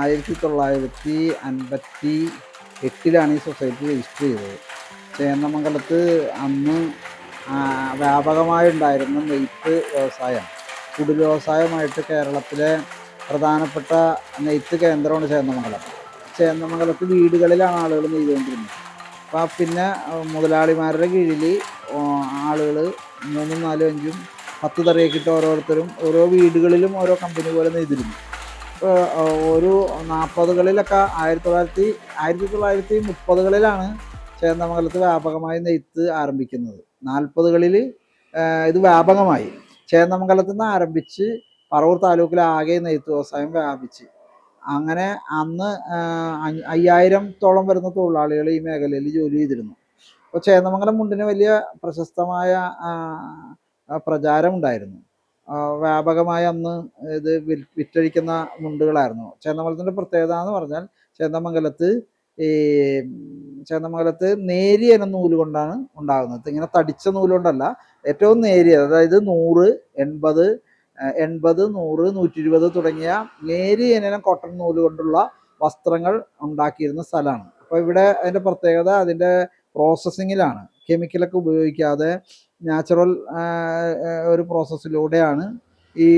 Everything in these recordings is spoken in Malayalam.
ആയിരത്തി തൊള്ളായിരത്തി അൻപത്തി എട്ടിലാണ് ഈ സൊസൈറ്റി രജിസ്റ്റർ ചെയ്തത്. ചേന്നമംഗലത്ത് അന്ന് വ്യാപകമായുണ്ടായിരുന്ന നെയ്ത്ത് വ്യവസായം. കുടിൽ വ്യവസായമായിട്ട് കേരളത്തിലെ പ്രധാനപ്പെട്ട നെയ്ത്ത് കേന്ദ്രമാണ് ചേന്നമംഗലം. ചേന്നമംഗലത്ത് വീടുകളിലാണ് ആളുകൾ നെയ്തുകൊണ്ടിരുന്നത്. അപ്പം പിന്നെ മുതലാളിമാരുടെ കീഴിൽ ആളുകൾ മൂന്നും നാലും അഞ്ചും പത്ത് തറയൊക്കെ ഇട്ട് ഓരോരുത്തരും ഓരോ വീടുകളിലും ഓരോ കമ്പനി പോലെ നെയ്തിരുന്നു. ഒരു നാൽപ്പതുകളിലൊക്കെ ആയിരത്തി തൊള്ളായിരത്തി ആയിരത്തി തൊള്ളായിരത്തി മുപ്പതുകളിലാണ് ചേന്ദമംഗലത്ത് വ്യാപകമായി നെയ്ത്ത് ആരംഭിക്കുന്നത്. നാൽപ്പതുകളിൽ ഇത് വ്യാപകമായി. ചേന്ദമംഗലത്ത് നിന്ന് ആരംഭിച്ച് പറവൂർ താലൂക്കിൽ ആകെ നെയ്ത്ത് വ്യവസായം വ്യാപിച്ച്. അങ്ങനെ അന്ന് അയ്യായിരത്തോളം വരുന്ന തൊഴിലാളികൾ ഈ മേഖലയിൽ ജോലി ചെയ്തിരുന്നു. അപ്പോൾ ചേന്ദമംഗലം മുണ്ടിന് വലിയ പ്രശസ്തമായ പ്രചാരമുണ്ടായിരുന്നു വ്യാപകമായി അന്ന് ഇത് വിറ്റഴിക്കുന്ന മുണ്ടുകളായിരുന്നു. ചേന്നമംഗലത്തിന്റെ പ്രത്യേകത എന്ന് പറഞ്ഞാൽ ചേന്നമംഗലത്ത് ഈ ചേന്നമംഗലത്ത് നേരിയ ഇനം നൂൽ കൊണ്ടാണ് ഉണ്ടാകുന്നത്. ഇങ്ങനെ തടിച്ച നൂൽ കൊണ്ടല്ല ഏറ്റവും നേരിയ അതായത് നൂറ് എൺപത് എൺപത് നൂറ് നൂറ്റി ഇരുപത് തുടങ്ങിയ നേരിയ ഇനം കോട്ടൺ നൂൽ കൊണ്ടുള്ള വസ്ത്രങ്ങൾ ഉണ്ടാക്കിയിരുന്ന സ്ഥലമാണ്. അപ്പോൾ ഇവിടെ അതിന്റെ പ്രത്യേകത അതിന്റെ പ്രോസസ്സിങ്ങിലാണ് കെമിക്കലൊക്കെ ഉപയോഗിക്കാതെ നാച്ചുറൽ ഒരു പ്രോസസ്സിലൂടെയാണ് ഈ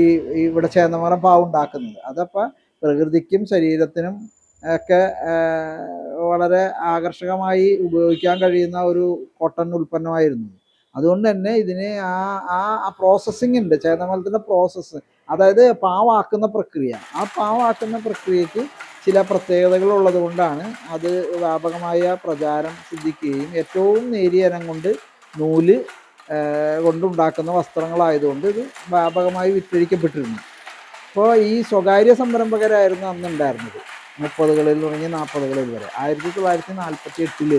ഇവിടെ ചേന്നമരം പാവ് ഉണ്ടാക്കുന്നത് അതപ്പോൾ പ്രകൃതിക്കും ശരീരത്തിനും ഒക്കെ വളരെ ആകർഷകമായി ഉപയോഗിക്കാൻ കഴിയുന്ന ഒരു കോട്ടൺ ഉൽപ്പന്നമായിരുന്നു. അതുകൊണ്ട് തന്നെ ഇതിന് ആ ആ പ്രോസസ്സിംഗ് ഉണ്ട്. ചേന്നമരത്തിന്റെ പ്രോസസ്സ് അതായത് പാവാക്കുന്ന പ്രക്രിയ. ആ പാവാക്കുന്ന പ്രക്രിയയ്ക്ക് ചില പ്രത്യേകതകൾ ഉള്ളത് കൊണ്ടാണ് അത് വ്യാപകമായ പ്രചാരം സിദ്ധിക്കുകയും ഏറ്റവും നേരിയ ഇനം കൊണ്ട് നൂൽ കൊണ്ടുണ്ടാക്കുന്ന വസ്ത്രങ്ങളായതുകൊണ്ട് ഇത് വ്യാപകമായി വിറ്റഴിക്കപ്പെട്ടിരുന്നു. അപ്പോൾ ഈ സ്വകാര്യ സംരംഭകരായിരുന്നു അന്ന് ഉണ്ടായിരുന്നത് മുപ്പതുകളിൽ തുടങ്ങി നാൽപ്പതുകളിൽ വരെ. ആയിരത്തി തൊള്ളായിരത്തി നാൽപ്പത്തി എട്ടിൽ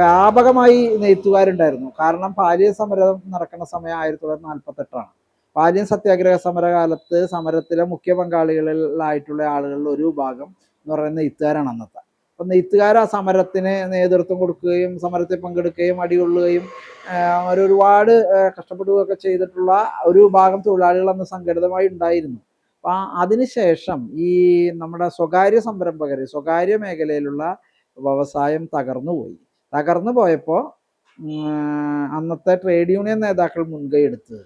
വ്യാപകമായി നെയ്ത്തുകാരുണ്ടായിരുന്നു. കാരണം പാലിയ സമരം നടക്കുന്ന സമയം ആയിരത്തി തൊള്ളായിരത്തി നാൽപ്പത്തെട്ടാണ് പാലിയൻ സത്യാഗ്രഹ സമരകാലത്ത് സമരത്തിലെ മുഖ്യ പങ്കാളികളിലായിട്ടുള്ള ആളുകളിൽ ഒരു ഭാഗം എന്ന് പറയുന്ന നെയ്ത്തുകാരാണ് അന്നത്തെ. നെയ്ത്തുകാർ ആ സമരത്തിന് നേതൃത്വം കൊടുക്കുകയും സമരത്തിൽ പങ്കെടുക്കുകയും അടികൊള്ളുകയും അവരൊരുപാട് കഷ്ടപ്പെടുകയൊക്കെ ചെയ്തിട്ടുള്ള ഒരു ഭാഗം തൊഴിലാളികൾ അന്ന് സംഘടിതമായി ഉണ്ടായിരുന്നു. അപ്പം അതിനുശേഷം ഈ നമ്മുടെ സ്വകാര്യ സംരംഭകർ സ്വകാര്യ മേഖലയിലുള്ള വ്യവസായം തകർന്നു പോയി. തകർന്നു പോയപ്പോൾ അന്നത്തെ ട്രേഡ് യൂണിയൻ നേതാക്കൾ മുൻകൈ എടുത്ത്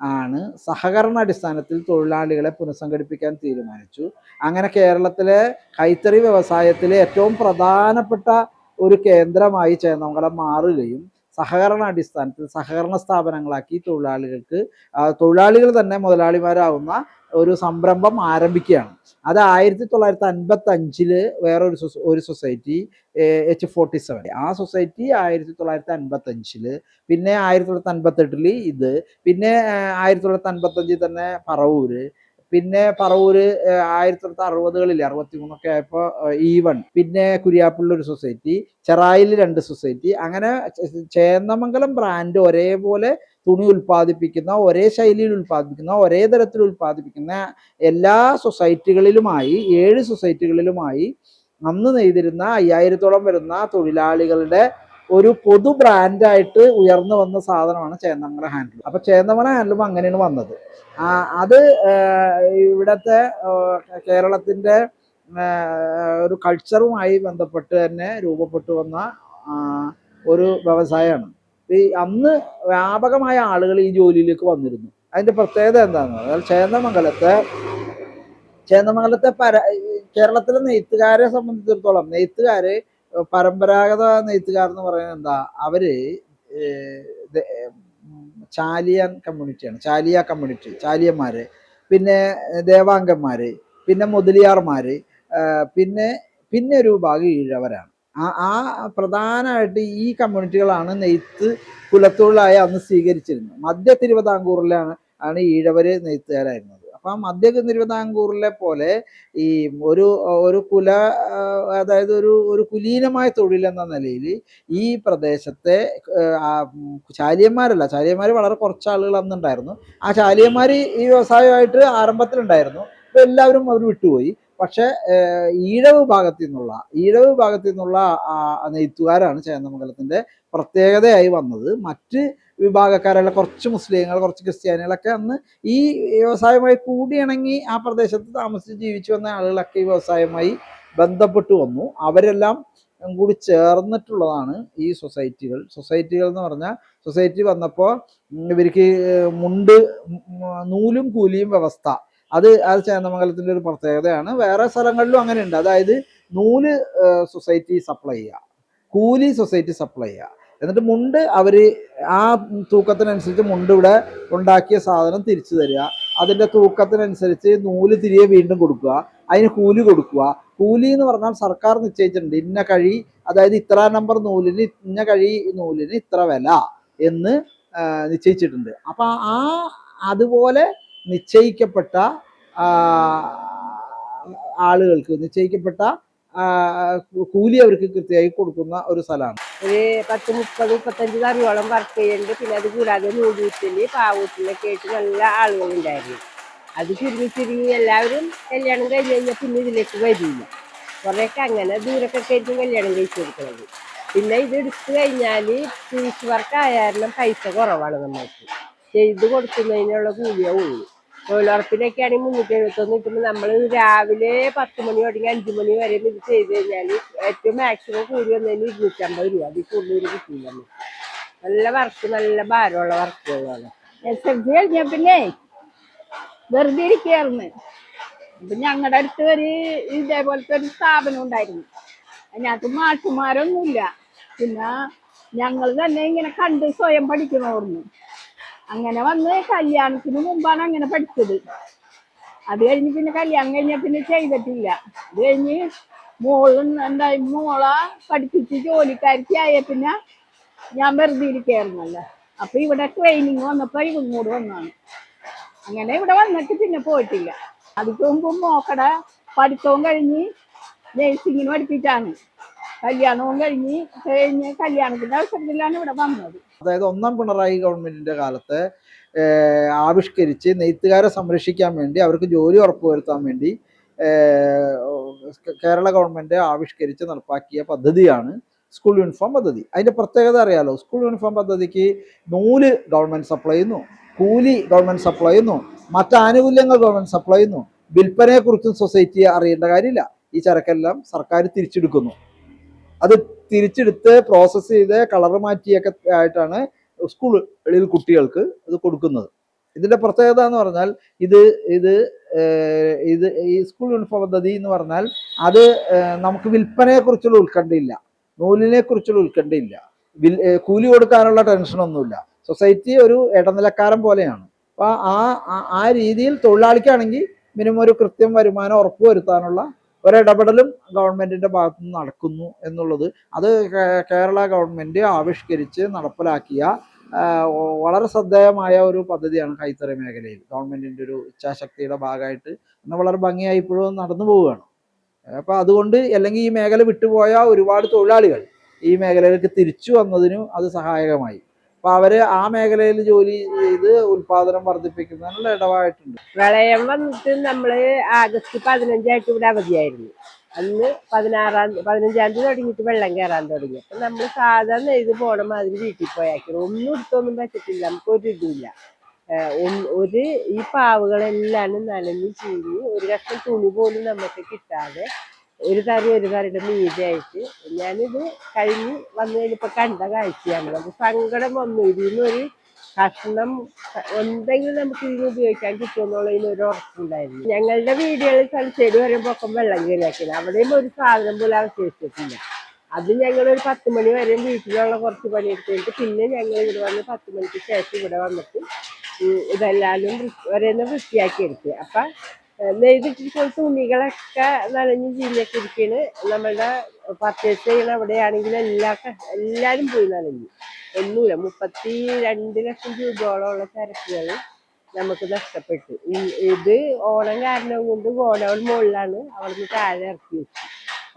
ആണ് സഹകരണ അടിസ്ഥാനത്തിൽ തൊഴിലാളികളെ പുനഃസംഘടിപ്പിക്കാൻ തീരുമാനിച്ചു. അങ്ങനെ കേരളത്തിലെ കൈത്തറി വ്യവസായത്തിലെ ഏറ്റവും പ്രധാനപ്പെട്ട ഒരു കേന്ദ്രമായി ചേന്നമംഗലം മാറുകയും സഹകരണ അടിസ്ഥാനത്തിൽ സഹകരണ സ്ഥാപനങ്ങളാക്കി തൊഴിലാളികൾക്ക് തൊഴിലാളികൾ തന്നെ മുതലാളിമാരാവുന്ന ഒരു സംരംഭം ആരംഭിക്കുകയാണ്. അത് ആയിരത്തി തൊള്ളായിരത്തി അൻപത്തി അഞ്ചിൽ വേറൊരു ഒരു സൊസൈറ്റി എച്ച് ഫോർട്ടി സെവൻ ആ സൊസൈറ്റി ആയിരത്തി തൊള്ളായിരത്തി അൻപത്തി അഞ്ചിൽ പിന്നെ ആയിരത്തി തൊള്ളായിരത്തി അൻപത്തെട്ടിൽ ഇത് പിന്നെ ആയിരത്തി തൊള്ളായിരത്തി അൻപത്തി അഞ്ചിൽ തന്നെ പറവൂര് പിന്നെ പറവൂര് ആയിരത്തി തൊള്ളായിരത്തി അറുപതുകളിൽ അറുപത്തി മൂന്നൊക്കെ ആയപ്പോൾ ഈവൺ പിന്നെ കുര്യാപ്പള്ളി ഒരു സൊസൈറ്റി ചെറായിൽ രണ്ട് സൊസൈറ്റി അങ്ങനെ ചേന്നമംഗലം ബ്രാൻഡ് ഒരേപോലെ തുണി ഉൽപ്പാദിപ്പിക്കുന്ന ഒരേ ശൈലിയിൽ ഉൽപ്പാദിപ്പിക്കുന്ന ഒരേ തരത്തിൽ ഉൽപ്പാദിപ്പിക്കുന്ന എല്ലാ സൊസൈറ്റികളിലുമായി ഏഴ് സൊസൈറ്റികളിലുമായി അന്ന് നെയ്തിരുന്ന അയ്യായിരത്തോളം വരുന്ന തൊഴിലാളികളുടെ ഒരു പൊതു ബ്രാൻഡായിട്ട് ഉയർന്നു വന്ന സാധനമാണ് ചേന്നമംഗലം ഹാൻഡ്ലൂം അപ്പൊ ചേന്നമംഗലം ഹാൻഡ്ലൂം അങ്ങനെയാണ് വന്നത്. അത് ഇവിടുത്തെ കേരളത്തിന്റെ ഒരു കൾച്ചറുമായി ബന്ധപ്പെട്ട് തന്നെ രൂപപ്പെട്ടു വന്ന ഒരു വ്യവസായമാണ്. ഈ അന്ന് വ്യാപകമായ ആളുകൾ ഈ ജോലിയിലേക്ക് വന്നിരുന്നു. അതിന്റെ പ്രത്യേകത എന്താണെന്ന് പറഞ്ഞാൽ ചേന്നമംഗലത്തെ ചേന്നമംഗലത്തെ പര കേരളത്തിലെ നെയ്ത്തുകാരെ സംബന്ധിച്ചിടത്തോളം നെയ്ത്തുകാര് പരമ്പരാഗത നെയ്ത്തുകാർ എന്ന് പറയുന്നത് എന്താ? അവർ ചാലിയൻ കമ്മ്യൂണിറ്റിയാണ്. ചാലിയ കമ്മ്യൂണിറ്റി ചാലിയന്മാര്. പിന്നെ ദേവാംഗന്മാര് പിന്നെ മുതലിയാർമാര് പിന്നെ പിന്നെ ഒരു വിഭാഗം ഈഴവരാണ്. ആ ആ പ്രധാനമായിട്ട് ഈ കമ്മ്യൂണിറ്റികളാണ് നെയ്ത്ത് കുലത്തൊഴിലായി അന്ന് സ്വീകരിച്ചിരുന്നത്. മധ്യ തിരുവിതാംകൂറിലാണ് ആണ് ഈഴവര് നെയ്ത്തുകാരായിരുന്നത്. അപ്പം മധ്യ തിരുവിതാംകൂറിലെ പോലെ ഈ ഒരു ഒരു കുല അതായത് ഒരു ഒരു കുലീനമായ തൊഴിലെന്ന നിലയിൽ ഈ പ്രദേശത്തെ ചാലിയന്മാരല്ല ചാലിയന്മാർ വളരെ കുറച്ച് ആളുകൾ അന്നുണ്ടായിരുന്നു. ആ ചാലിയന്മാർ ഈ വ്യവസായമായിട്ട് ആരംഭത്തിലുണ്ടായിരുന്നു. അപ്പം എല്ലാവരും അവർ വിട്ടുപോയി. പക്ഷെ ഈഴവ് ഭാഗത്തു നിന്നുള്ള ഈഴവ് ഭാഗത്തു നിന്നുള്ള നെയ്ത്തുകാരാണ് ചേന്നമംഗലത്തിന്റെ പ്രത്യേകതയായി വന്നത്. മറ്റ് വിഭാഗക്കാരുള്ള കുറച്ച് മുസ്ലിങ്ങൾ കുറച്ച് ക്രിസ്ത്യാനികളൊക്കെ അന്ന് ഈ വ്യവസായവുമായി കൂടിയിണങ്ങി ആ പ്രദേശത്ത് താമസിച്ച് ജീവിച്ചു വന്ന ആളുകളൊക്കെ ഈ വ്യവസായവുമായി ബന്ധപ്പെട്ടു വന്നു. അവരെല്ലാം കൂടി ചേർന്നിട്ടുള്ളതാണ് ഈ സൊസൈറ്റികൾ. സൊസൈറ്റികൾ എന്ന് പറഞ്ഞാൽ സൊസൈറ്റി വന്നപ്പോൾ ഇവർക്ക് മുണ്ട് നൂലും കൂലിയും വ്യവസ്ഥ. അത് അത് ചേന്ദമംഗലത്തിന്റെ ഒരു പ്രത്യേകതയാണ്. വേറെ സ്ഥലങ്ങളിലും അങ്ങനെയുണ്ട്. അതായത് നൂൽ സൊസൈറ്റി സപ്ലൈ ചെയ്യുക. കൂലി സൊസൈറ്റി സപ്ലൈ ചെയ്യുക. എന്നിട്ട് മുണ്ട് അവർ ആ തൂക്കത്തിനനുസരിച്ച് മുണ്ട് ഇവിടെ ഉണ്ടാക്കിയ സാധനം തിരിച്ചു തരിക. അതിന്റെ തൂക്കത്തിനനുസരിച്ച് നൂൽ തിരികെ വീണ്ടും കൊടുക്കുക. അതിന് കൂലി കൊടുക്കുക. കൂലി എന്ന് പറഞ്ഞാൽ സർക്കാർ നിശ്ചയിച്ചിട്ടുണ്ട്. ഇന്ന കഴി അതായത് ഇത്ര നമ്പർ നൂലിന് ഇന്ന കഴി നൂലിന് ഇത്ര വില എന്ന് നിശ്ചയിച്ചിട്ടുണ്ട്. അപ്പൊ ആ അതുപോലെ നിശ്ചയിക്കപ്പെട്ട ആളുകൾക്ക് നിശ്ചയിക്കപ്പെട്ട കൂലി അവർക്ക് കൃത്യമായി കൊടുക്കുന്ന ഒരു സ്ഥലമാണ്. ഒരു പത്ത് മുപ്പത് മുപ്പത്തഞ്ച് കറിയോളം വർക്ക് ചെയ്യുന്നുണ്ട് പിന്നെ അത് കൂടാതെ നൂടുവിറ്റിൽ പാവൂറ്റിലൊക്കെ ആയിട്ട് നല്ല ആളുകളുണ്ടായിരുന്നു അത് ചുരുങ്ങി ചുരുങ്ങി എല്ലാവരും കല്യാണം കഴിഞ്ഞ് കഴിഞ്ഞാൽ പിന്നെ ഇതിലേക്ക് വരില്ല. കുറേയൊക്കെ അങ്ങനെ ദൂരൊക്കെ കഴിഞ്ഞ് കല്യാണം കഴിച്ചു കൊടുക്കുന്നത് പിന്നെ ഇത് എടുത്തു കഴിഞ്ഞാൽ ഫീസ് വർക്ക് ആയാലും പൈസ കുറവാണ് നമ്മൾക്ക്. ചെയ്ത് കൊടുക്കുന്നതിനുള്ള കൂലിയേ ഉള്ളൂ. തൊഴിലുറപ്പിനൊക്കെ ആണെങ്കിൽ മുന്നൂറ്റി എഴുപത്തൊന്ന് കിട്ടുമ്പോൾ നമ്മൾ രാവിലെ പത്ത് മണി തുടങ്ങി അഞ്ച് മണി വരെ ഇത് ചെയ്ത് കഴിഞ്ഞാൽ ഏറ്റവും മാക്സിമം കൂടി വന്നതിന് ഇരുന്നൂറ്റമ്പത് രൂപ. അതിൽ കൂടുതൽ കിട്ടില്ല നല്ല വർക്ക് നല്ല ഭാരമുള്ള വർക്കുകളാണ് എസ് എഫ് ജി കഴിഞ്ഞ പിന്നെ വെറുതെ ഇരിക്കുകയായിരുന്നു അപ്പൊ ഞങ്ങളുടെ അടുത്ത് ഒരു ഇതേപോലത്തെ ഒരു സ്ഥാപനം ഉണ്ടായിരുന്നു. അതിനകത്ത് മാഷുമാരൊന്നുമില്ല. പിന്നെ ഞങ്ങൾ തന്നെ ഇങ്ങനെ കണ്ട് സ്വയം പഠിക്കണമായിരുന്നു. അങ്ങനെ വന്ന് കല്യാണത്തിന് മുമ്പാണ് അങ്ങനെ പഠിച്ചത്. അത് കഴിഞ്ഞ് പിന്നെ കല്യാണം കഴിഞ്ഞ പിന്നെ ചെയ്തിട്ടില്ല. അത് കഴിഞ്ഞ് മോളും എന്തായി മോളെ പഠിപ്പിച്ച് ജോലിക്കാരിക്ക് ആയ പിന്നെ ഞാൻ വെറുതെ ഇരിക്കായിരുന്നല്ലോ. അപ്പൊ ഇവിടെ ട്രെയിനിങ് വന്നപ്പോ മൂട് വന്നാണ്. അങ്ങനെ ഇവിടെ വന്നിട്ട് പിന്നെ പോയിട്ടില്ല. അതിക്ക് മുമ്പ് മോക്കട പഠിത്തവും കഴിഞ്ഞ് നേഴ്സിങ്ങിന് പഠിപ്പിച്ചാണ്. കല്യാണവും കഴിഞ്ഞ് കഴിഞ്ഞ് കല്യാണത്തിന്റെ അവസരത്തിലാണ് ഇവിടെ വന്നത്. അതായത് ഒന്നാം പിണറായി ഗവൺമെന്റിന്റെ കാലത്ത് ആവിഷ്കരിച്ച് നെയ്ത്തുകാരെ സംരക്ഷിക്കാൻ വേണ്ടി അവർക്ക് ജോലി ഉറപ്പുവരുത്താൻ വേണ്ടി കേരള ഗവൺമെന്റ് ആവിഷ്കരിച്ച് നടപ്പാക്കിയ പദ്ധതിയാണ് സ്കൂൾ യൂണിഫോം പദ്ധതി. അതിന്റെ പ്രത്യേകത അറിയാലോ? സ്കൂൾ യൂണിഫോം പദ്ധതിക്ക് നൂൽ ഗവൺമെന്റ് സപ്ലൈ ചെയ്യുന്നു കൂലി ഗവൺമെന്റ് സപ്ലൈ ചെയ്യുന്നു മറ്റ് ആനുകൂല്യങ്ങൾ ഗവൺമെന്റ് സപ്ലൈ ചെയ്യുന്നു. വിൽപ്പനയെക്കുറിച്ചും സൊസൈറ്റി അറിയേണ്ട കാര്യമില്ല. ഈ ചരക്കെല്ലാം സർക്കാർ തിരിച്ചെടുക്കുന്നു. അത് തിരിച്ചെടുത്ത് പ്രോസസ്സ് ചെയ്ത് കളർ മാറ്റിയൊക്കെ ആയിട്ടാണ് സ്കൂളുകളിൽ കുട്ടികൾക്ക് അത് കൊടുക്കുന്നത്. ഇതിന്റെ പ്രത്യേകത എന്ന് പറഞ്ഞാൽ ഇത് ഇത് ഇത് ഈ സ്കൂൾ യൂണിഫോം പദ്ധതി എന്ന് പറഞ്ഞാൽ അത് നമുക്ക് വിൽപ്പനയെക്കുറിച്ചുള്ള ഉത്കണ്ഠയില്ല നൂലിനെ കുറിച്ചുള്ള ഉത്കണ്ഠയില്ല വിൽ കൂലി കൊടുക്കാനുള്ള ടെൻഷനൊന്നുമില്ല സൊസൈറ്റി ഒരു ഇടനിലക്കാരൻ പോലെയാണ്. അപ്പോൾ ആ ആ- രീതിയിൽ തൊഴിലാളിക്കാണെങ്കിൽ മിനിമം ഒരു കൃത്യം വരുമാനം ഉറപ്പുവരുത്താനുള്ള ഒരിടപെടലും ഗവൺമെന്റിന്റെ ഭാഗത്തു നിന്ന് നടക്കുന്നു എന്നുള്ളത് അത് കേരള ഗവൺമെന്റ് ആവിഷ്കരിച്ച് നടപ്പിലാക്കിയ വളരെ ശ്രദ്ധേയമായ ഒരു പദ്ധതിയാണ് കൈത്തറി മേഖലയിൽ. ഗവൺമെന്റിന്റെ ഒരു ഇച്ഛാശക്തിയുടെ ഭാഗമായിട്ട് ഇന്ന് വളരെ ഭംഗിയായി ഇപ്പോഴും നടന്നു പോവുകയാണ്. അപ്പൊ അതുകൊണ്ട് അല്ലെങ്കിൽ ഈ മേഖല വിട്ടുപോയ ഒരുപാട് തൊഴിലാളികൾ ഈ മേഖലയിലേക്ക് തിരിച്ചു വന്നതിനും അത് സഹായകമായി. അപ്പൊ അവർ ആ മേഖലയിൽ ജോലി ചെയ്ത് ഉത്പാദനം വർദ്ധിപ്പിക്കുന്നതിനുള്ള ഇടവായിട്ടുണ്ട്. പ്രളയം വന്നിട്ട് നമ്മൾ ആഗസ്റ്റ് പതിനഞ്ചായിട്ട് ഇവിടെ അവധിയായിരുന്നു. അന്ന് പതിനാറാം പതിനഞ്ചാം തീയതി തുടങ്ങിയിട്ട് വെള്ളം കയറാൻ തുടങ്ങി. അപ്പൊ നമ്മൾ സാധാരണ ഇത് പോണ മാതിരി വീട്ടിൽ പോയാക്കണം ഒന്നും എടുത്തൊന്നും പറ്റത്തില്ല. നമുക്ക് ഒരു ഇതുമില്ല. ഒരു ഈ പാവുകളെല്ലാം നനഞ്ഞ് ചീഞ്ഞ് ഒരു കഷ്ണം തുണി പോലും നമുക്ക് കിട്ടാതെ ഒരു തരി ഒരു തരിയുടെ മീതിയായിട്ട് ഞാനിത് കഴിഞ്ഞ് വന്നു കഴിഞ്ഞപ്പോ കണ്ട കാഴ്ചയാണ്. നമുക്ക് സങ്കടം വന്നു. ഇതിന്ന് ഒരു കഷ്ണം എന്തെങ്കിലും നമുക്ക് ഇതിന് ഉപയോഗിക്കാൻ കിട്ടുമെന്നുള്ളതിന് ഒരു ഉറപ്പുണ്ടായിരുന്നു. ഞങ്ങളുടെ വീടുകളിൽ സൺസൈഡ് വരുമ്പോൾ ഒക്കെ വെള്ളം കയറിയാക്കില്ല അവിടെയും ഒരു സാധനം പോലും അവശേഷിച്ചിട്ടില്ല. അത് ഞങ്ങൾ ഒരു പത്ത് മണി വരെ വീട്ടിലുള്ള കുറച്ച് പണി എടുത്തിട്ട് പിന്നെ ഞങ്ങൾ ഇവിടെ വന്ന് പത്ത് മണിക്ക് ശേഷം ഇവിടെ വന്നിട്ട് ഇതെല്ലാവരും ഒരേന്ന് വൃത്തിയാക്കി എടുത്തു. അപ്പൊ നെയ്തിട്ടിരിക്കുന്ന തുണികളൊക്കെ നനഞ്ഞ് ചീഞ്ഞൊക്കെ ഇരിക്കണ് നമ്മളുടെ പർച്ചേസ് ചെയ്യണ അവിടെയാണെങ്കിൽ എല്ലാ എല്ലാവരും പോയി നനഞ്ഞു. ഒന്നുമില്ല മുപ്പത്തി രണ്ട് ലക്ഷം രൂപയോളമുള്ള ചരക്കുകൾ നമുക്ക് നഷ്ടപ്പെട്ടു. ഇത് ഓണം കാരണം കൊണ്ട് ഗോഡൗൺ മുകളിലാണ് അവിടുന്ന് താഴെ ഇറക്കി വെച്ചു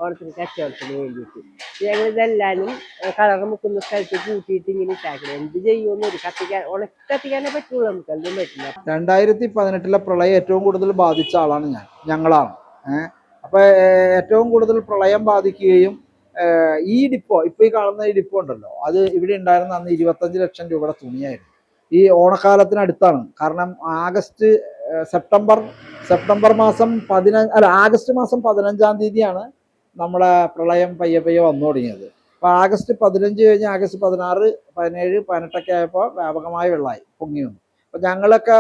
ഓണത്തിന് കച്ചവടത്തിന് വേണ്ടിയിട്ട്. ഞങ്ങൾ ഇതെല്ലാവരും കളർ മുക്കുന്ന സ്ഥലത്ത് കൂട്ടിയിട്ട് ഇങ്ങനെ ഇട്ടാക്കണം. എന്ത് ചെയ്യുമെന്ന് ഒരു കത്തിക്കാൻ ഉണക്കത്തിക്കാനേ പറ്റുള്ളൂ നമുക്ക് എന്തും പറ്റില്ല. രണ്ടായിരത്തി പതിനെട്ടിലെ പ്രളയം ഏറ്റവും കൂടുതൽ ബാധിച്ച ആളാണ് ഞാൻ ഞങ്ങളാണ്. അപ്പൊ ഏറ്റവും കൂടുതൽ പ്രളയം ബാധിക്കുകയും ഈ ഡിപ്പോ ഇപ്പൊ ഈ കാണുന്ന ഈ ഡിപ്പോ ഉണ്ടല്ലോ അത് ഇവിടെ ഉണ്ടായിരുന്ന അന്ന് ഇരുപത്തഞ്ച് ലക്ഷം രൂപയുടെ തുണിയായിരുന്നു. ഈ ഓണക്കാലത്തിനടുത്താണ് കാരണം ആഗസ്റ്റ് സെപ്റ്റംബർ സെപ്റ്റംബർ മാസം പതിനഞ്ച് അല്ല ആഗസ്റ്റ് മാസം പതിനഞ്ചാം തീയതിയാണ് നമ്മുടെ പ്രളയം പയ്യെ പയ്യെ വന്നു തുടങ്ങിയത്. അപ്പോൾ ആഗസ്റ്റ് പതിനഞ്ച് കഴിഞ്ഞ് ആഗസ്റ്റ് പതിനാറ് പതിനേഴ് പതിനെട്ടൊക്കെ ആയപ്പോൾ വ്യാപകമായ വെള്ളമായി പൊങ്ങി വന്നു. അപ്പോൾ ഞങ്ങളൊക്കെ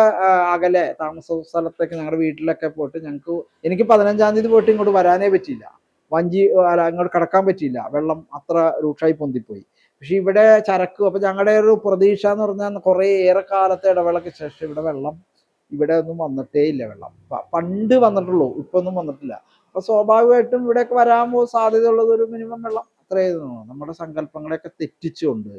അകലെ താമസ സ്ഥലത്തൊക്കെ ഞങ്ങളുടെ വീട്ടിലൊക്കെ പോയിട്ട് ഞങ്ങൾക്ക് എനിക്ക് പതിനഞ്ചാം തീയതി പോയിട്ട് ഇങ്ങോട്ട് വരാനേ പറ്റിയില്ല. വഞ്ചി ഇങ്ങോട്ട് കടക്കാൻ പറ്റിയില്ല. വെള്ളം അത്ര രൂക്ഷമായി പൊന്തിപ്പോയി. പക്ഷെ ഇവിടെ ചരക്ക് അപ്പോൾ ഞങ്ങളുടെ ഒരു പ്രതീക്ഷ എന്ന് പറഞ്ഞാൽ കുറേ ഏറെ കാലത്തെ ഇടവേളയ്ക്ക് ശേഷം ഇവിടെ വെള്ളം ഇവിടെ ഒന്നും വന്നിട്ടേ ഇല്ല വെള്ളം. പണ്ട് വന്നിട്ടുള്ളൂ ഇപ്പൊ ഒന്നും വന്നിട്ടില്ല. അപ്പൊ സ്വാഭാവികമായിട്ടും ഇവിടെയൊക്കെ വരാൻ സാധ്യതയുള്ളത് ഒരു മിനിമം വെള്ളം അത്രയായിരുന്നു നമ്മുടെ സങ്കല്പങ്ങളെയൊക്കെ തെറ്റിച്ചുകൊണ്ട്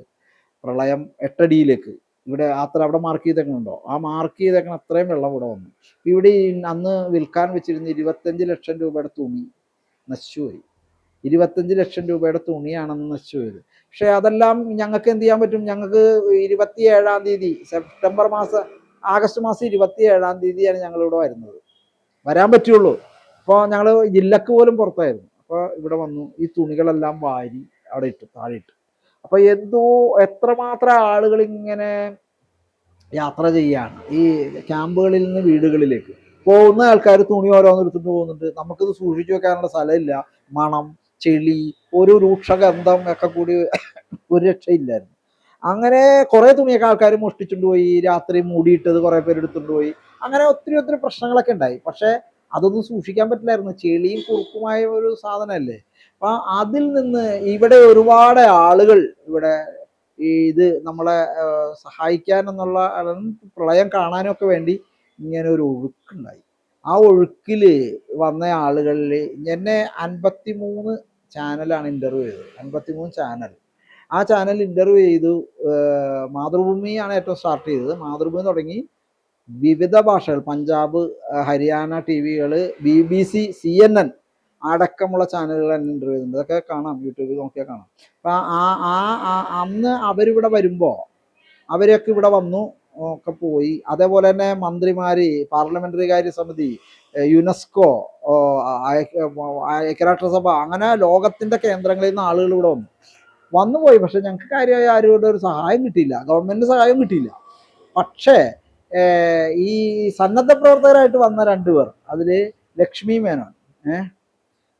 പ്രളയം എട്ടടിയിലേക്ക് ഇവിടെ അത്ര അവിടെ മാർക്ക് ചെയ്തേക്കണുണ്ടോ? ആ മാർക്ക് ചെയ്തേക്കണ അത്രയും വെള്ളം ഇവിടെ വന്നു. ഇവിടെ അന്ന് വിൽക്കാൻ വെച്ചിരുന്ന ഇരുപത്തഞ്ച് ലക്ഷം രൂപയുടെ തുണി നശിച്ചുപോയി. ഇരുപത്തഞ്ച് ലക്ഷം രൂപയുടെ തുണിയാണെന്ന് നശിച്ചുപോയത്. പക്ഷെ അതെല്ലാം ഞങ്ങൾക്ക് എന്ത് ചെയ്യാൻ പറ്റും? ഞങ്ങൾക്ക് ഇരുപത്തി ഏഴാം തീയതി സെപ്റ്റംബർ മാസം ആഗസ്റ്റ് മാസം ഇരുപത്തി ഏഴാം തീയതിയാണ് ഞങ്ങളിവിടെ വരുന്നത്. വരാൻ പറ്റുള്ളൂ. അപ്പോൾ ഞങ്ങൾ ജില്ലക്ക് പോലും പുറത്തായിരുന്നു. അപ്പോൾ ഇവിടെ വന്നു. ഈ തുണികളെല്ലാം വാരി അവിടെ ഇട്ടു താഴെ ഇട്ടു. അപ്പൊ എന്തോ എത്രമാത്രം ആളുകൾ ഇങ്ങനെ യാത്ര ചെയ്യാണ്. ഈ ക്യാമ്പുകളിൽ നിന്ന് വീടുകളിലേക്ക്. പോകുന്ന ആൾക്കാർ തുണി ഓരോന്ന് എടുത്തിട്ട് പോകുന്നുണ്ട്. നമുക്കിത് സൂക്ഷിച്ചു വെക്കാനുള്ള സ്ഥലമില്ല. മണം ചെളി ഒരു രൂക്ഷഗന്ധം ഒക്കെ കൂടി ഒരു രക്ഷയില്ലായിരുന്നു. അങ്ങനെ കുറേ തുണിയൊക്കെ ആൾക്കാർ മോഷ്ടിച്ചുകൊണ്ട് പോയി. രാത്രി മൂടിയിട്ടത് കുറേ പേര് എടുത്തുകൊണ്ട് പോയി. അങ്ങനെ ഒത്തിരി ഒത്തിരി പ്രശ്നങ്ങളൊക്കെ ഉണ്ടായി. പക്ഷെ അതൊന്നും സൂക്ഷിക്കാൻ പറ്റില്ലായിരുന്നു. ചെളിയും കുറുക്കുമായ ഒരു സാധനമല്ലേ? അപ്പൊ അതിൽ നിന്ന് ഇവിടെ ഒരുപാട് ആളുകൾ ഇവിടെ ഇത് നമ്മളെ സഹായിക്കാൻ എന്നുള്ള പ്രളയം കാണാനൊക്കെ വേണ്ടി ഇങ്ങനെ ഒരു ഒഴുക്കുണ്ടായി. ആ ഒഴുക്കിൽ വന്ന ആളുകളിൽ എന്നെ അൻപത്തി മൂന്ന് ചാനലാണ് ഇന്റർവ്യൂ ചെയ്തത്. അൻപത്തി മൂന്ന് ചാനൽ. ആ ചാനൽ ഇന്റർവ്യൂ ചെയ്തു മാതൃഭൂമിയാണ് ഏറ്റവും സ്റ്റാർട്ട് ചെയ്തത്. മാതൃഭൂമി തുടങ്ങി വിവിധ ഭാഷകൾ Punjab Haryana T വികൾ B B C C N N അടക്കമുള്ള ചാനലുകൾ തന്നെ ഇന്റർവ്യൂ ചെയ്യുന്നത്. അതൊക്കെ കാണാം യൂട്യൂബിൽ നോക്കിയാൽ കാണാം. അപ്പം ആ ആ അന്ന് അവരിവിടെ വരുമ്പോൾ അവരൊക്കെ ഇവിടെ വന്നു ഒക്കെ പോയി. അതേപോലെ തന്നെ മന്ത്രിമാർ പാർലമെന്ററി കാര്യ സമിതി യുനെസ്കോ ഐക്യരാഷ്ട്രസഭ അങ്ങനെ ലോകത്തിന്റെ കേന്ദ്രങ്ങളിൽ നിന്ന് ആളുകൾ ഇവിടെ വന്നു. വന്നു പോയി പക്ഷെ ഞങ്ങൾക്ക് കാര്യമായ ആരുടെ ഒരു സഹായം കിട്ടിയില്ല. ഗവൺമെന്റ് സഹായം കിട്ടിയില്ല. പക്ഷേ ഈ സന്നദ്ധ പ്രവർത്തകരായിട്ട് വന്ന രണ്ടുപേർ. അതിൽ ലക്ഷ്മി മേനോൻ. ഏഹ്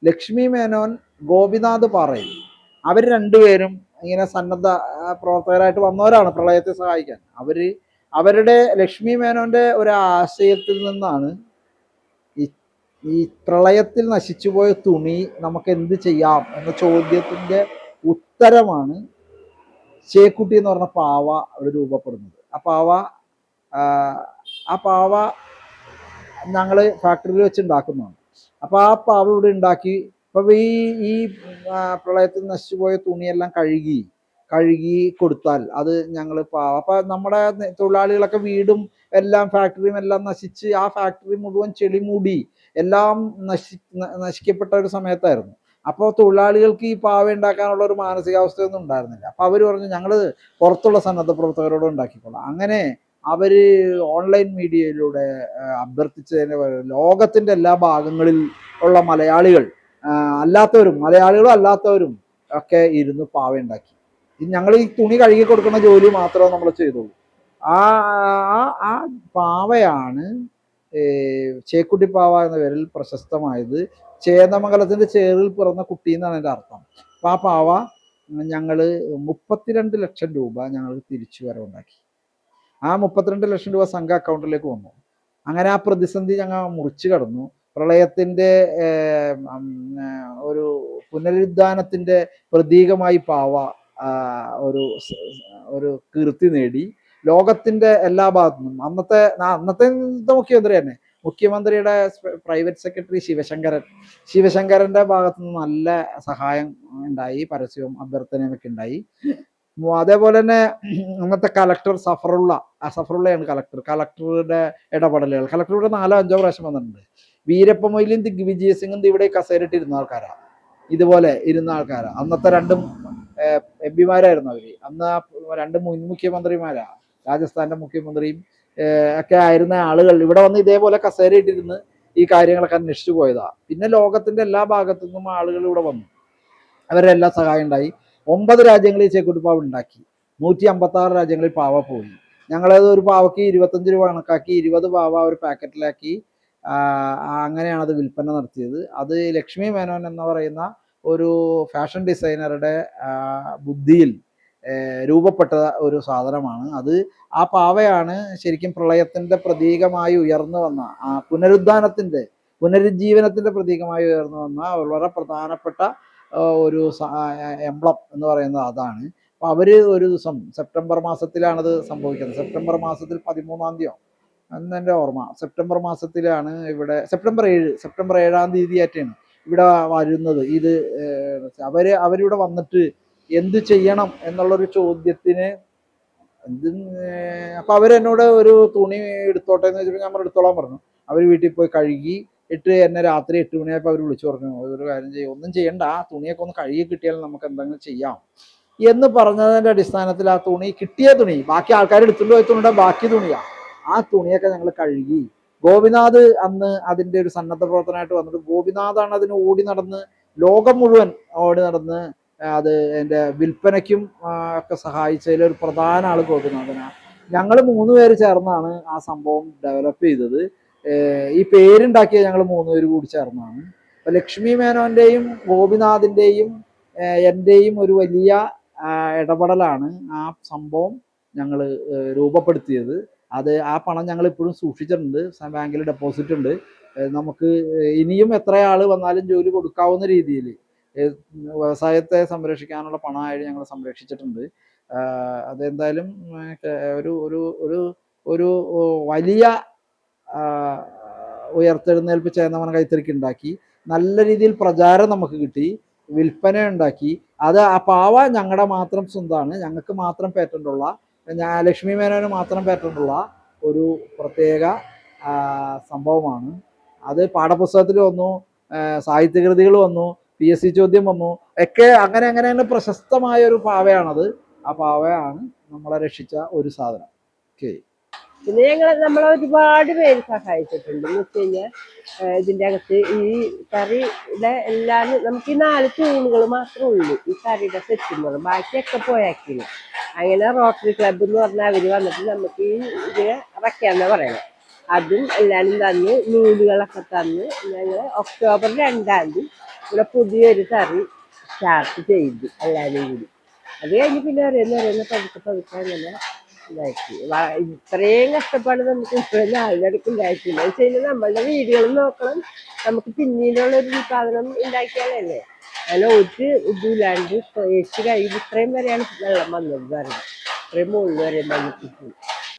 ലക്ഷ്മി മേനോൻ ഗോപിനാഥ് പാറയിൽ. അവർ രണ്ടുപേരും ഇങ്ങനെ സന്നദ്ധ പ്രവർത്തകരായിട്ട് വന്നവരാണ് പ്രളയത്തെ സഹായിക്കാൻ. അവർ അവരുടെ ലക്ഷ്മി മേനോന്റെ ഒരു ആശയത്തിൽ നിന്നാണ് ഈ പ്രളയത്തിൽ നശിച്ചുപോയ തുണി നമുക്ക് എന്ത് ചെയ്യാം എന്ന ചോദ്യത്തിന്റെ ഉത്തരമാണ് ചേക്കുട്ടി എന്ന് പറഞ്ഞ പാവ അവിടെ രൂപപ്പെടുന്നത്. ആ പാവ ആ, പാവ ഞങ്ങൾ ഫാക്ടറിയിൽ വെച്ച് ഉണ്ടാക്കുന്നതാണ് അപ്പം ആ പാവ ഇവിടെ ഉണ്ടാക്കി അപ്പം ഈ ഈ പ്രളയത്തിൽ നശിച്ചുപോയ തുണിയെല്ലാം കഴുകി കഴുകി കൊടുത്താൽ അത് ഞങ്ങൾ പാവ. അപ്പം നമ്മുടെ തൊഴിലാളികളൊക്കെ വീടും എല്ലാം ഫാക്ടറിയും എല്ലാം നശിച്ച് ആ ഫാക്ടറി മുഴുവൻ ചെളി മൂടി എല്ലാം നശി നശിക്കപ്പെട്ട ഒരു സമയത്തായിരുന്നു. അപ്പോൾ തൊഴിലാളികൾക്ക് ഈ പാവ ഉണ്ടാക്കാനുള്ള ഒരു മാനസികാവസ്ഥയൊന്നും ഉണ്ടായിരുന്നില്ല. അപ്പോൾ അവർ പറഞ്ഞു ഞങ്ങൾ പുറത്തുള്ള സന്നദ്ധ പ്രവർത്തകരോട് ഉണ്ടാക്കിക്കോളാം. അങ്ങനെ അവർ ഓൺലൈൻ മീഡിയയിലൂടെ അഭ്യർത്ഥിച്ചതിന് ലോകത്തിന്റെ എല്ലാ ഭാഗങ്ങളിൽ ഉള്ള മലയാളികൾ അല്ലാത്തവരും മലയാളികളും അല്ലാത്തവരും ഒക്കെ ഇരുന്ന് പാവ ഉണ്ടാക്കി. ഞങ്ങൾ ഈ തുണി കഴുകി കൊടുക്കുന്ന ജോലി മാത്രമേ നമ്മൾ ചെയ്തുള്ളൂ. ആ ആ ആ പാവയാണ് ചേക്കുട്ടി പാവ എന്ന പേരിൽ പ്രശസ്തമായത് ചേന്ദമംഗലത്തിന്റെ ചേറിൽ പിറന്ന കുട്ടി എന്നാണ് എന്റെ അർത്ഥം. അപ്പൊ ആ പാവ ഞങ്ങൾ മുപ്പത്തിരണ്ട് ലക്ഷം രൂപ ഞങ്ങൾ തിരിച്ചു വരവുണ്ടാക്കി. ആ മുപ്പത്തിരണ്ട് ലക്ഷം രൂപ സംഘ അക്കൗണ്ടിലേക്ക് വന്നു. അങ്ങനെ ആ പ്രതിസന്ധി ഞങ്ങൾ മുറിച്ചു കടന്നു. ഏർ, ഒരു പുനരുദ്ധാനത്തിന്റെ പ്രതീകമായി പാവ ഒരു ഒരു കീർത്തി നേടി. ലോകത്തിന്റെ എല്ലാ ഭാഗത്തു നിന്നും അന്നത്തെ അന്നത്തെ മുഖ്യമന്ത്രി തന്നെ. മുഖ്യമന്ത്രിയുടെ പ്രൈവറ്റ് സെക്രട്ടറി ശിവശങ്കരൻ. ശിവശങ്കരന്റെ ഭാഗത്തുനിന്ന് നല്ല സഹായം ഉണ്ടായി പരസ്യവും അഭ്യർത്ഥനയും ഒക്കെ ഉണ്ടായി. അതേപോലെ തന്നെ അന്നത്തെ കലക്ടർ സഫറുള്ള സഫറുള്ളയാണ് കലക്ടർ കലക്ടറുടെ ഇടപെടലുകൾ. കലക്ടർ ഇവിടെ നാലോ അഞ്ചോ പ്രാവശ്യം വന്നിട്ടുണ്ട്. വീരപ്പ മൊയ്ലിയും ദിഗ്വിജയ സിംഗും ഇവിടെ കസേരയിട്ട് ഇരുന്ന ആൾക്കാരാ. ഇതുപോലെ ഇരുന്ന ആൾക്കാരാ. അന്നത്തെ രണ്ടും എം പിമാരായിരുന്നു അവർ. അന്ന് രണ്ട് മുൻ മുഖ്യമന്ത്രിമാരാ. രാജസ്ഥാന്റെ മുഖ്യമന്ത്രിയും ഒക്കെ ആയിരുന്ന ആളുകൾ. ഇവിടെ വന്ന് ഇതേപോലെ കസേരയിട്ടിരുന്ന് ഈ കാര്യങ്ങളൊക്കെ അന്വേഷിച്ചു പോയതാ. പിന്നെ ലോകത്തിന്റെ എല്ലാ ഭാഗത്തു നിന്നും ആളുകൾ ഇവിടെ വന്നു. അവരെല്ലാം സഹായം ഉണ്ടായി. ഒമ്പത് രാജ്യങ്ങളിൽ ചേക്കുട്ടിപ്പാവ് ഉണ്ടാക്കി. നൂറ്റി അമ്പത്തി ആറ് രാജ്യങ്ങളിൽ പാവ പോയി. ഞങ്ങളത് ഒരു പാവയ്ക്ക് ഇരുപത്തഞ്ച് രൂപ കണക്കാക്കി ഇരുപത് പാവ ഒരു പാക്കറ്റിലാക്കി അങ്ങനെയാണ് അത് വിൽപ്പന നടത്തിയത്. അത് ലക്ഷ്മി മേനോൻ എന്ന് പറയുന്ന ഒരു ഫാഷൻ ഡിസൈനറുടെ ബുദ്ധിയിൽ രൂപപ്പെട്ട ഒരു സാധനമാണ്. അത് ആ പാവയാണ് ശരിക്കും പ്രളയത്തിന്റെ പ്രതീകമായി ഉയർന്നു വന്ന ആ പുനരുദ്ധാനത്തിന്റെ പുനരുജ്ജീവനത്തിന്റെ പ്രതീകമായി ഉയർന്നു വന്ന വളരെ പ്രധാനപ്പെട്ട ഒരു എംബ്ലം എന്ന് പറയുന്നത് അതാണ്. അപ്പൊ അവർ ഒരു ദിവസം സെപ്റ്റംബർ മാസത്തിലാണത് സംഭവിക്കുന്നത്. സെപ്റ്റംബർ മാസത്തിൽ പതിമൂന്നാം തീയതി എന്നെ ഓർമ്മ. സെപ്റ്റംബർ മാസത്തിലാണ് ഇവിടെ സെപ്റ്റംബർ ഏഴ് സെപ്റ്റംബർ ഏഴാം തീയതി ആയിട്ടാണ് ഇവിടെ വരുന്നത്. ഇത് അവർ അവർ അവരിവിടെ വന്നിട്ട് എന്ത് ചെയ്യണം എന്നുള്ളൊരു ചോദ്യത്തിന് എന്ത് അപ്പോൾ അപ്പൊ അവരെന്നോട് ഒരു തുണി എടുത്തോട്ടെ എന്ന് വെച്ചപ്പോൾ ഞാൻ എടുത്തോളാൻ പറഞ്ഞു. അവർ വീട്ടിൽ പോയി കഴുകി ഇട്ട് എന്നെ രാത്രി എട്ട് മണിയായപ്പോൾ അവർ വിളിച്ചു പറഞ്ഞു ഒരു കാര്യം ചെയ്യും ഒന്നും ചെയ്യണ്ട ആ തുണിയൊക്കെ ഒന്ന് കഴുകി കിട്ടിയാൽ നമുക്ക് എന്തെങ്കിലും ചെയ്യാം. എന്ന് പറഞ്ഞതിന്റെ അടിസ്ഥാനത്തിൽ ആ തുണി കിട്ടിയ തുണി ബാക്കി ആൾക്കാർ എടുത്തുകൊണ്ട് പോയ തുണിയുടെ ബാക്കി തുണിയാ. ആ തുണിയൊക്കെ ഞങ്ങൾ കഴുകി. ഗോപിനാഥ് അന്ന് അതിന്റെ ഒരു സന്നദ്ധ പ്രവർത്തനമായിട്ട് വന്നിട്ട് ഗോപിനാഥാണ് അതിന് ഓടി നടന്ന് ലോകം മുഴുവൻ ഓടി നടന്ന് അത് എന്റെ വിൽപ്പനയ്ക്കും ഒക്കെ സഹായിച്ചതിൽ ഒരു പ്രധാന ആൾ ഗോപിനാഥനാണ് ഞങ്ങൾ മൂന്ന് പേര് ചേർന്നാണ് ആ സംഭവം ഡെവലപ്പ് ചെയ്തത്. ഈ പേരുണ്ടാക്കിയ ഞങ്ങൾ മൂന്നുപേര് കൂടി ചേർന്നാണ് അപ്പൊ ലക്ഷ്മി മേനോന്റെയും ഗോപിനാഥിന്റെയും എന്റെയും ഒരു വലിയ ഇടപെടലാണ് ആ സംഭവം ഞങ്ങൾ രൂപപ്പെടുത്തിയത്. അത് ആ പണം ഞങ്ങൾ ഇപ്പോഴും സൂക്ഷിച്ചിട്ടുണ്ട്. ബാങ്കിൽ ഡെപ്പോസിറ്റ് ഉണ്ട്. നമുക്ക് ഇനിയും എത്ര ആൾ വന്നാലും ജോലി കൊടുക്കാവുന്ന രീതിയിൽ വ്യവസായത്തെ സംരക്ഷിക്കാനുള്ള പണമായിട്ട് ഞങ്ങൾ സംരക്ഷിച്ചിട്ടുണ്ട്. അതെന്തായാലും ഒരു ഒരു ഒരു ഒരു വലിയ ആഹ് ഉയർത്തെഴുന്നേൽപ്പ് ചേന്നവൻ കൈത്തറിക്ക് ഉണ്ടാക്കി. നല്ല രീതിയിൽ പ്രചാരം നമുക്ക് കിട്ടി. വിൽപ്പന ഉണ്ടാക്കി. അത് ആ പാവ ഞങ്ങളുടെ മാത്രം സ്വന്തമാണ് ഞങ്ങൾക്ക് മാത്രം പേറ്റന്റുള്ള ഞാൻ ലക്ഷ്മി മേനോന് മാത്രം പേറ്റന്റുള്ള ഒരു പ്രത്യേക സംഭവമാണ്. അത് പാഠപുസ്തകത്തിൽ വന്നു സാഹിത്യകൃതികൾ വന്നു പി എസ് സി ചോദ്യം വന്നു ഒക്കെ അങ്ങനെ അങ്ങനെ തന്നെ പ്രശസ്തമായ ഒരു പാവയാണത്. ആ പാവയാണ് നമ്മളെ രക്ഷിച്ച ഒരു സാധനം. ഓക്കെ. പിന്നെ ഞങ്ങൾ നമ്മളെ ഒരുപാട് പേര് സഹായിച്ചിട്ടുണ്ട്. എന്ന് വെച്ച് കഴിഞ്ഞാൽ ഇതിന്റെ അകത്ത് ഈ കറിയുടെ എല്ലാം നമുക്ക് ഈ നാല് തൂണുകൾ മാത്രമേ ഉള്ളൂ. ഈ കറിയുടെ സെറ്റുമ്പോൾ ബാക്കിയൊക്കെ പോയാക്കില്ല അങ്ങനെ റോട്ടറി ക്ലബ്ബ് എന്ന് പറഞ്ഞാൽ അവർ വന്നിട്ട് നമുക്ക് ഈ ഇതിനെ വയ്ക്കാന്നാ പറയണം. അതും എല്ലാവരും തന്ന് നൂലുകളൊക്കെ തന്ന് ഞങ്ങൾ ഒക്ടോബർ രണ്ടാം തീയതി ഇവിടെ പുതിയൊരു കറി സ്റ്റാർട്ട് ചെയ്തു എല്ലാവരും കൂടി. അത് കഴിഞ്ഞ് പിന്നെ ഓരോന്ന് ഓരോന്ന് പതുക്കെ പതുക്കെ അങ്ങനെ ഇതാക്കി ഇത്രയും കഷ്ടപ്പാട് നമുക്ക് ഇപ്പോഴും അതിനടുക്ക് ഉണ്ടായിട്ടില്ല എന്ന് വെച്ച് കഴിഞ്ഞാൽ നമ്മളുടെ വീടുകളും നോക്കണം. നമുക്ക് പിന്നീടുള്ള ഒരു ഉൽപാദനം ഉണ്ടാക്കിയാലല്ലേ? അങ്ങനെ ഒരു ഇതില്ലാണ്ട് ഏച്ച് കഴിഞ്ഞ് ഇത്രയും വരെയാണ് വെള്ളം വന്നത് പറയുന്നത്. ഇത്രയും മുകളിൽ വരെ വന്നിട്ടുണ്ട്.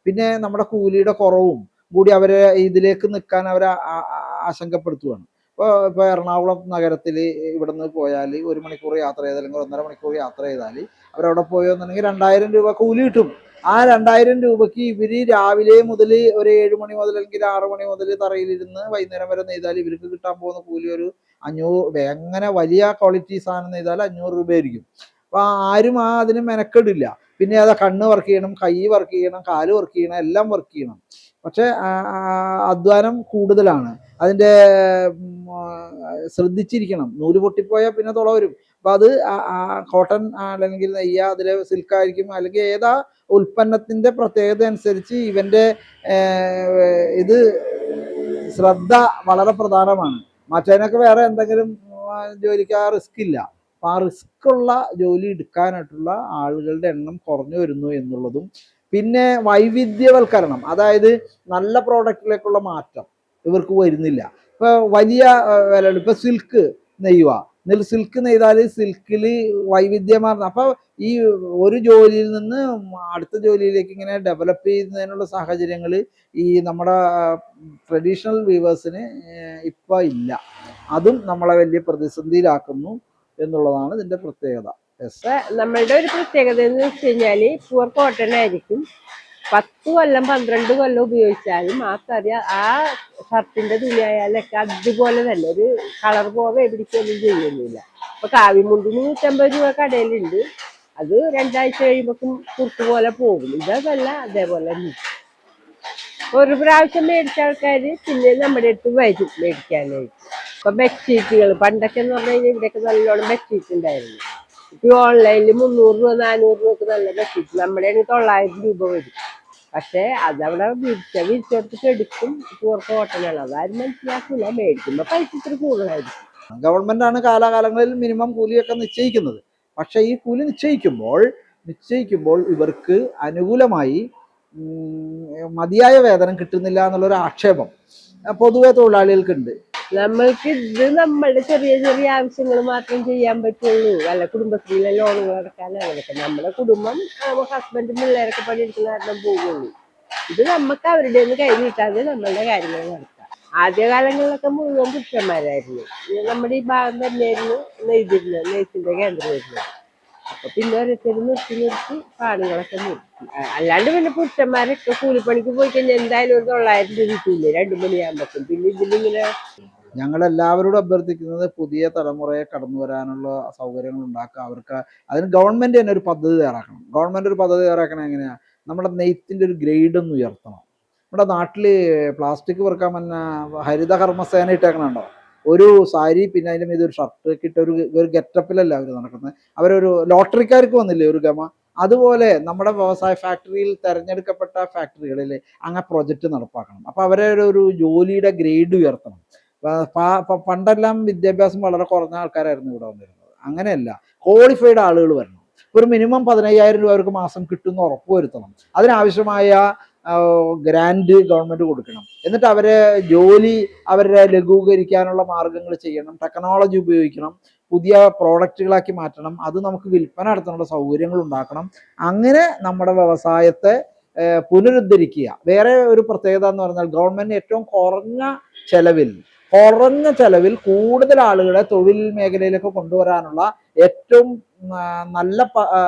പിന്നെ നമ്മുടെ കൂലിയുടെ കുറവും കൂടി അവരെ ഇതിലേക്ക് നിൽക്കാൻ അവരെ ആശങ്കപ്പെടുത്തുകയാണ് ഇപ്പോൾ ഇപ്പോൾ എറണാകുളം നഗരത്തിൽ ഇവിടെ നിന്ന് പോയാൽ ഒരു മണിക്കൂർ യാത്ര ചെയ്താൽ അല്ലെങ്കിൽ ഒന്നര മണിക്കൂർ യാത്ര ചെയ്താൽ അവരവിടെ പോയെന്നുണ്ടെങ്കിൽ രണ്ടായിരം രൂപ കൂലി കിട്ടും. ആ രണ്ടായിരം രൂപയ്ക്ക് ഇവർ രാവിലെ മുതൽ ഒരു ഏഴ് മണി മുതൽ അല്ലെങ്കിൽ ആറു മണി മുതൽ തറയിലിരുന്ന് വൈകുന്നേരം വരെ നെയ്താൽ ഇവർക്ക് കിട്ടാൻ പോകുന്ന കൂലി ഒരു അഞ്ഞൂറ് എങ്ങനെ വലിയ ക്വാളിറ്റി സാധനം നെയ്താൽ അഞ്ഞൂറ് രൂപയായിരിക്കും അപ്പൊ ആരും ആ അതിന് മെനക്കെടില്ല. പിന്നെ അതാ കണ്ണ് വർക്ക് ചെയ്യണം കൈ വർക്ക് ചെയ്യണം കാൽ വർക്ക് ചെയ്യണം എല്ലാം വർക്ക് ചെയ്യണം. പക്ഷെ അധ്വാനം കൂടുതലാണ്. അതിന്റെ ശ്രദ്ധിച്ചിരിക്കണം. നൂൽ പൊട്ടിപ്പോയാൽ പിന്നെ തുള വരും. അപ്പൊ അത് കോട്ടൺ അല്ലെങ്കിൽ നെയ്യ അതിൽ സിൽക്ക് ആയിരിക്കും അല്ലെങ്കിൽ ഏതാ ഉൽപ്പന്നത്തിന്റെ പ്രത്യേകത അനുസരിച്ച് ഇവന്റെ ഇത് ശ്രദ്ധ വളരെ പ്രധാനമാണ്. മറ്റേനൊക്കെ വേറെ എന്തെങ്കിലും ജോലിക്ക് ആ റിസ്ക് ഇല്ല. അപ്പൊ ആ റിസ്ക് ഉള്ള ജോലി എടുക്കാനായിട്ടുള്ള ആളുകളുടെ എണ്ണം കുറഞ്ഞു വരുന്നു എന്നുള്ളതും. പിന്നെ വൈവിധ്യവൽക്കരണം അതായത് നല്ല പ്രോഡക്റ്റിലേക്കുള്ള മാറ്റം ഇവർക്ക് വരുന്നില്ല. ഇപ്പൊ വലിയ വില ഇപ്പൊ സിൽക്ക് നെയ്യുക. നെൽ സിൽക്ക് നെയ്താൽ സിൽക്കിൽ വൈവിധ്യമാർന്ന അപ്പൊ ഈ ഒരു ജോലിയിൽ നിന്ന് അടുത്ത ജോലിയിലേക്ക് ഇങ്ങനെ ഡെവലപ്പ് ചെയ്യുന്നതിനുള്ള സാഹചര്യങ്ങൾ ഈ നമ്മുടെ ട്രഡീഷണൽ വീവേഴ്സിന് ഇപ്പൊ ഇല്ല. അതും നമ്മളെ വലിയ പ്രതിസന്ധിയിലാക്കുന്നു എന്നുള്ളതാണ് ഇതിന്റെ പ്രത്യേകത. നമ്മളുടെ ഒരു പ്രത്യേകത എന്ന് വെച്ച് കഴിഞ്ഞാൽ പ്യുവർ കോട്ടൺ ആയിരിക്കും. പത്ത് കൊല്ലം പന്ത്രണ്ട് കൊല്ലം ഉപയോഗിച്ചാലും ആ കറി ആ ഷർട്ടിന്റെ തുണിയായാലൊക്കെ അതുപോലെ തന്നെ ഒരു കളർ പോകെ പിടിക്കൊന്നും ചെയ്യുന്നില്ല. ഇപ്പൊ കാവിമുണ്ടിന് നൂറ്റമ്പത് രൂപ കടയിലുണ്ട്. അത് രണ്ടാഴ്ച കഴിയുമ്പോക്കും കുറുക്ക് പോലെ പോകും. ഇതല്ല അതേപോലെ തന്നെ. ഒരു പ്രാവശ്യം മേടിച്ച ആൾക്കാര് പിന്നെ നമ്മുടെ അടുത്ത് വരും മേടിക്കാനായിട്ട്. ഇപ്പൊ ബെഡ്ഷീറ്റുകൾ പണ്ടൊക്കെ എന്ന് പറഞ്ഞു കഴിഞ്ഞാൽ ഇവിടെയൊക്കെ നല്ലോണം ബെഡ്ഷീറ്റ് ഉണ്ടായിരുന്നു. ഇപ്പൊ ഓൺലൈനിൽ മുന്നൂറ് രൂപ നാനൂറ് രൂപ ഒക്കെ നല്ല ബെഡ്ഷീറ്റ് നമ്മുടെ തൊള്ളായിരം രൂപ വരും. പക്ഷെ അതവിടെ വിരിച്ച വിരിച്ചെടുത്തിട്ട് എടുക്കും. കൂർക്ക ഓട്ടനാണ്. അതാരും മനസ്സിലാക്കില്ല മേടിക്കുമ്പോ പൈസ ഇത്ര കൂടുതലായിരിക്കും. ആണ് കാലാകാലങ്ങളിൽ മിനിമം കൂലിയൊക്കെ നിശ്ചയിക്കുന്നത്. പക്ഷേ ഈ കൂലി നിശ്ചയിക്കുമ്പോൾ നിശ്ചയിക്കുമ്പോൾ ഇവർക്ക് അനുകൂലമായി മതിയായ വേതനം കിട്ടുന്നില്ല എന്നുള്ളൊരു ആക്ഷേപം പൊതുവെ തൊഴിലാളികൾക്കുണ്ട്. നമ്മൾക്ക് ഇത് നമ്മളുടെ ചെറിയ ചെറിയ ആവശ്യങ്ങൾ മാത്രം ചെയ്യാൻ പറ്റുള്ളൂ. അല്ല കുടുംബശ്രീയിലെ ലോണുകൾ അടക്കാൻ അങ്ങനെയൊക്കെ. നമ്മുടെ കുടുംബം ഹസ്ബൻഡും പിള്ളേരൊക്കെ പണിയെടുക്കുന്ന കാരണം പോകുള്ളൂ. ഇത് നമുക്ക് അവരുടെ ഒന്ന് കൈ നമ്മളുടെ കാര്യങ്ങൾ നടത്താം. ആദ്യ കാലങ്ങളിലൊക്കെ മുഴുവൻ പുരുഷന്മാരായിരുന്നു. നമ്മുടെ ഈ ഭാഗം തന്നെയായിരുന്നു നെയ്തിരുന്നത് നെയ്ത്തിന്റെ കേന്ദ്രമായിരുന്നു. അപ്പൊ പിന്നെ ഓരോരുത്തർ നിർത്തി നിർത്തി പാടുകളൊക്കെ നിർത്തി. അല്ലാണ്ട് പിന്നെ പുരുഷന്മാരൊക്കെ കൂലിപ്പണിക്ക് പോയി കഴിഞ്ഞാൽ എന്തായാലും ഒരു തൊള്ളായിരം രൂപ കിട്ടില്ലേ രണ്ടു മണിയാകുമ്പോഴേക്കും പിന്നെ ഇതിലിങ്ങനെ ഞങ്ങൾ എല്ലാവരോടും അഭ്യർത്ഥിക്കുന്നത് പുതിയ തലമുറയെ കടന്നു വരാനുള്ള സൗകര്യങ്ങൾ ഉണ്ടാക്കുക. അവർക്ക് അതിന് ഗവൺമെന്റ് തന്നെ ഒരു പദ്ധതി തയ്യാറാക്കണം. ഗവൺമെന്റ് ഒരു പദ്ധതി തയ്യാറാക്കണം എങ്ങനെയാ? നമ്മുടെ നെയ്ത്തിന്റെ ഒരു ഗ്രേഡ് ഒന്ന് ഉയർത്തണം. നമ്മുടെ നാട്ടിൽ പ്ലാസ്റ്റിക് വെറുക്കാൻ പറ്റുന്ന ഹരിത കർമ്മസേന ഇട്ടേക്കണുണ്ടോ? ഒരു സാരി പിന്നെ അതിന്റെ മീത് ഒരു ഷർട്ട് കിട്ട ഒരു ഒരു ഗെറ്റപ്പിലല്ല അവർ നടക്കുന്നത് അവരൊരു ലോട്ടറിക്കാർക്ക് വന്നില്ലേ ഒരു ഗമ? അതുപോലെ നമ്മുടെ വ്യവസായ ഫാക്ടറിയിൽ തിരഞ്ഞെടുക്കപ്പെട്ട ഫാക്ടറികളിൽ അങ്ങനെ പ്രൊജക്റ്റ് നടപ്പാക്കണം. അപ്പോൾ അവരെ ഒരു- ജോലിയുടെ ഗ്രേഡ് ഉയർത്തണം. പണ്ടെല്ലാം വിദ്യാഭ്യാസം വളരെ കുറഞ്ഞ ആൾക്കാരായിരുന്നു ഇവിടെ വന്നിരുന്നത്. അങ്ങനെയല്ല ക്വാളിഫൈഡ് ആളുകൾ വരണം. ഒരു മിനിമം പതിനയ്യായിരം രൂപ അവർക്ക് മാസം കിട്ടുന്ന ഉറപ്പ് വരുത്തണം. അതിനാവശ്യമായ ഗ്രാൻഡ് ഗവൺമെന്റ് കൊടുക്കണം. എന്നിട്ട് അവരെ ജോലി അവരെ ലഘൂകരിക്കാനുള്ള മാർഗങ്ങൾ ചെയ്യണം. ടെക്നോളജി ഉപയോഗിക്കണം. പുതിയ പ്രോഡക്റ്റുകളാക്കി മാറ്റണം. അത് നമുക്ക് വിൽപ്പന നടത്താനുള്ള സൗകര്യങ്ങൾ ഉണ്ടാക്കണം. അങ്ങനെ നമ്മുടെ വ്യവസായത്തെ പുനരുദ്ധരിക്കുക. വേറെ ഒരു പ്രത്യേകത എന്ന് പറഞ്ഞാൽ ഗവൺമെന്റ് ഏറ്റവും കുറഞ്ഞ ചെലവിൽ കുറഞ്ഞ ചെലവിൽ കൂടുതൽ ആളുകളെ തൊഴിൽ മേഖലയിലേക്ക് കൊണ്ടുവരാനുള്ള ഏറ്റവും നല്ല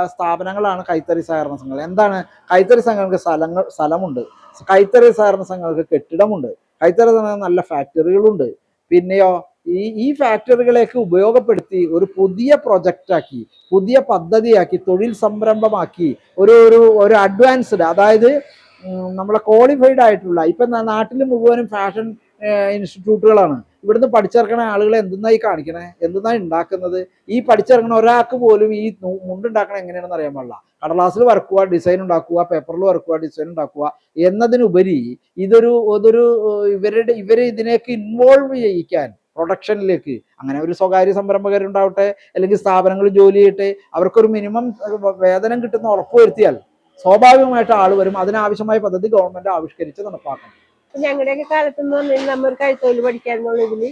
സ്ഥാപനങ്ങളാണ് കൈത്തറി സഹകരണ സംഘങ്ങൾ. എന്താണ്? കൈത്തറി സംഘങ്ങൾക്ക് സ്ഥലങ്ങൾ സ്ഥലമുണ്ട്. കൈത്തറി സഹകരണ സംഘങ്ങൾക്ക് കെട്ടിടമുണ്ട്. കൈത്തറി സംഘങ്ങൾ നല്ല ഫാക്ടറികളുണ്ട്. പിന്നെയോ ഈ ഈ ഫാക്ടറികളെയൊക്കെ ഉപയോഗപ്പെടുത്തി ഒരു പുതിയ പ്രൊജക്റ്റാക്കി പുതിയ പദ്ധതിയാക്കി തൊഴിൽ സംരംഭമാക്കി ഒരു ഒരു ഒരു അഡ്വാൻസ്ഡ് അതായത് നമ്മളെ ക്വാളിഫൈഡ് ആയിട്ടുള്ള ഇപ്പം നാട്ടിൽ മുഴുവനും ഫാഷൻ ഇൻസ്റ്റിറ്റ്യൂട്ടുകളാണ്. ഇവിടുന്ന് പഠിച്ചിറക്കണ ആളുകളെ എന്തെന്നായി കാണിക്കണേ? എന്തെന്നായി ഉണ്ടാക്കുന്നത്? ഈ പഠിച്ചിറങ്ങണ ഒരാൾക്ക് പോലും ഈ മുണ്ടുണ്ടാക്കണ എങ്ങനെയാണെന്ന് അറിയാൻ പാടില്ല. കടലാസിൽ വർക്കുക ഡിസൈൻ ഉണ്ടാക്കുക പേപ്പറിൽ വർക്കുക ഡിസൈൻ ഉണ്ടാക്കുക എന്നതിനുപരി ഇതൊരു ഇതൊരു ഇവരുടെ ഇവരെ ഇതിനേക്ക് ഇൻവോൾവ് ചെയ്യിക്കാൻ പ്രൊഡക്ഷനിലേക്ക് അങ്ങനെ ഒരു സ്വകാര്യ സംരംഭകരുണ്ടാവട്ടെ അല്ലെങ്കിൽ സ്ഥാപനങ്ങൾ ജോലി ചെയ്യട്ടെ അവർക്കൊരു മിനിമം വേതനം കിട്ടുന്ന ഉറപ്പുവരുത്തിയാൽ സ്വാഭാവികമായിട്ട് ആൾ വരും. അതിനാവശ്യമായ പദ്ധതി ഗവൺമെന്റ് ആവിഷ്കരിച്ച് നടപ്പാക്കണം. ഞങ്ങളുടെയൊക്കെ കാലത്ത് എന്ന് പറഞ്ഞാൽ നമ്മൾ കഴുത്തൊഴിൽ പഠിക്കാന്നുള്ള ഇതിൽ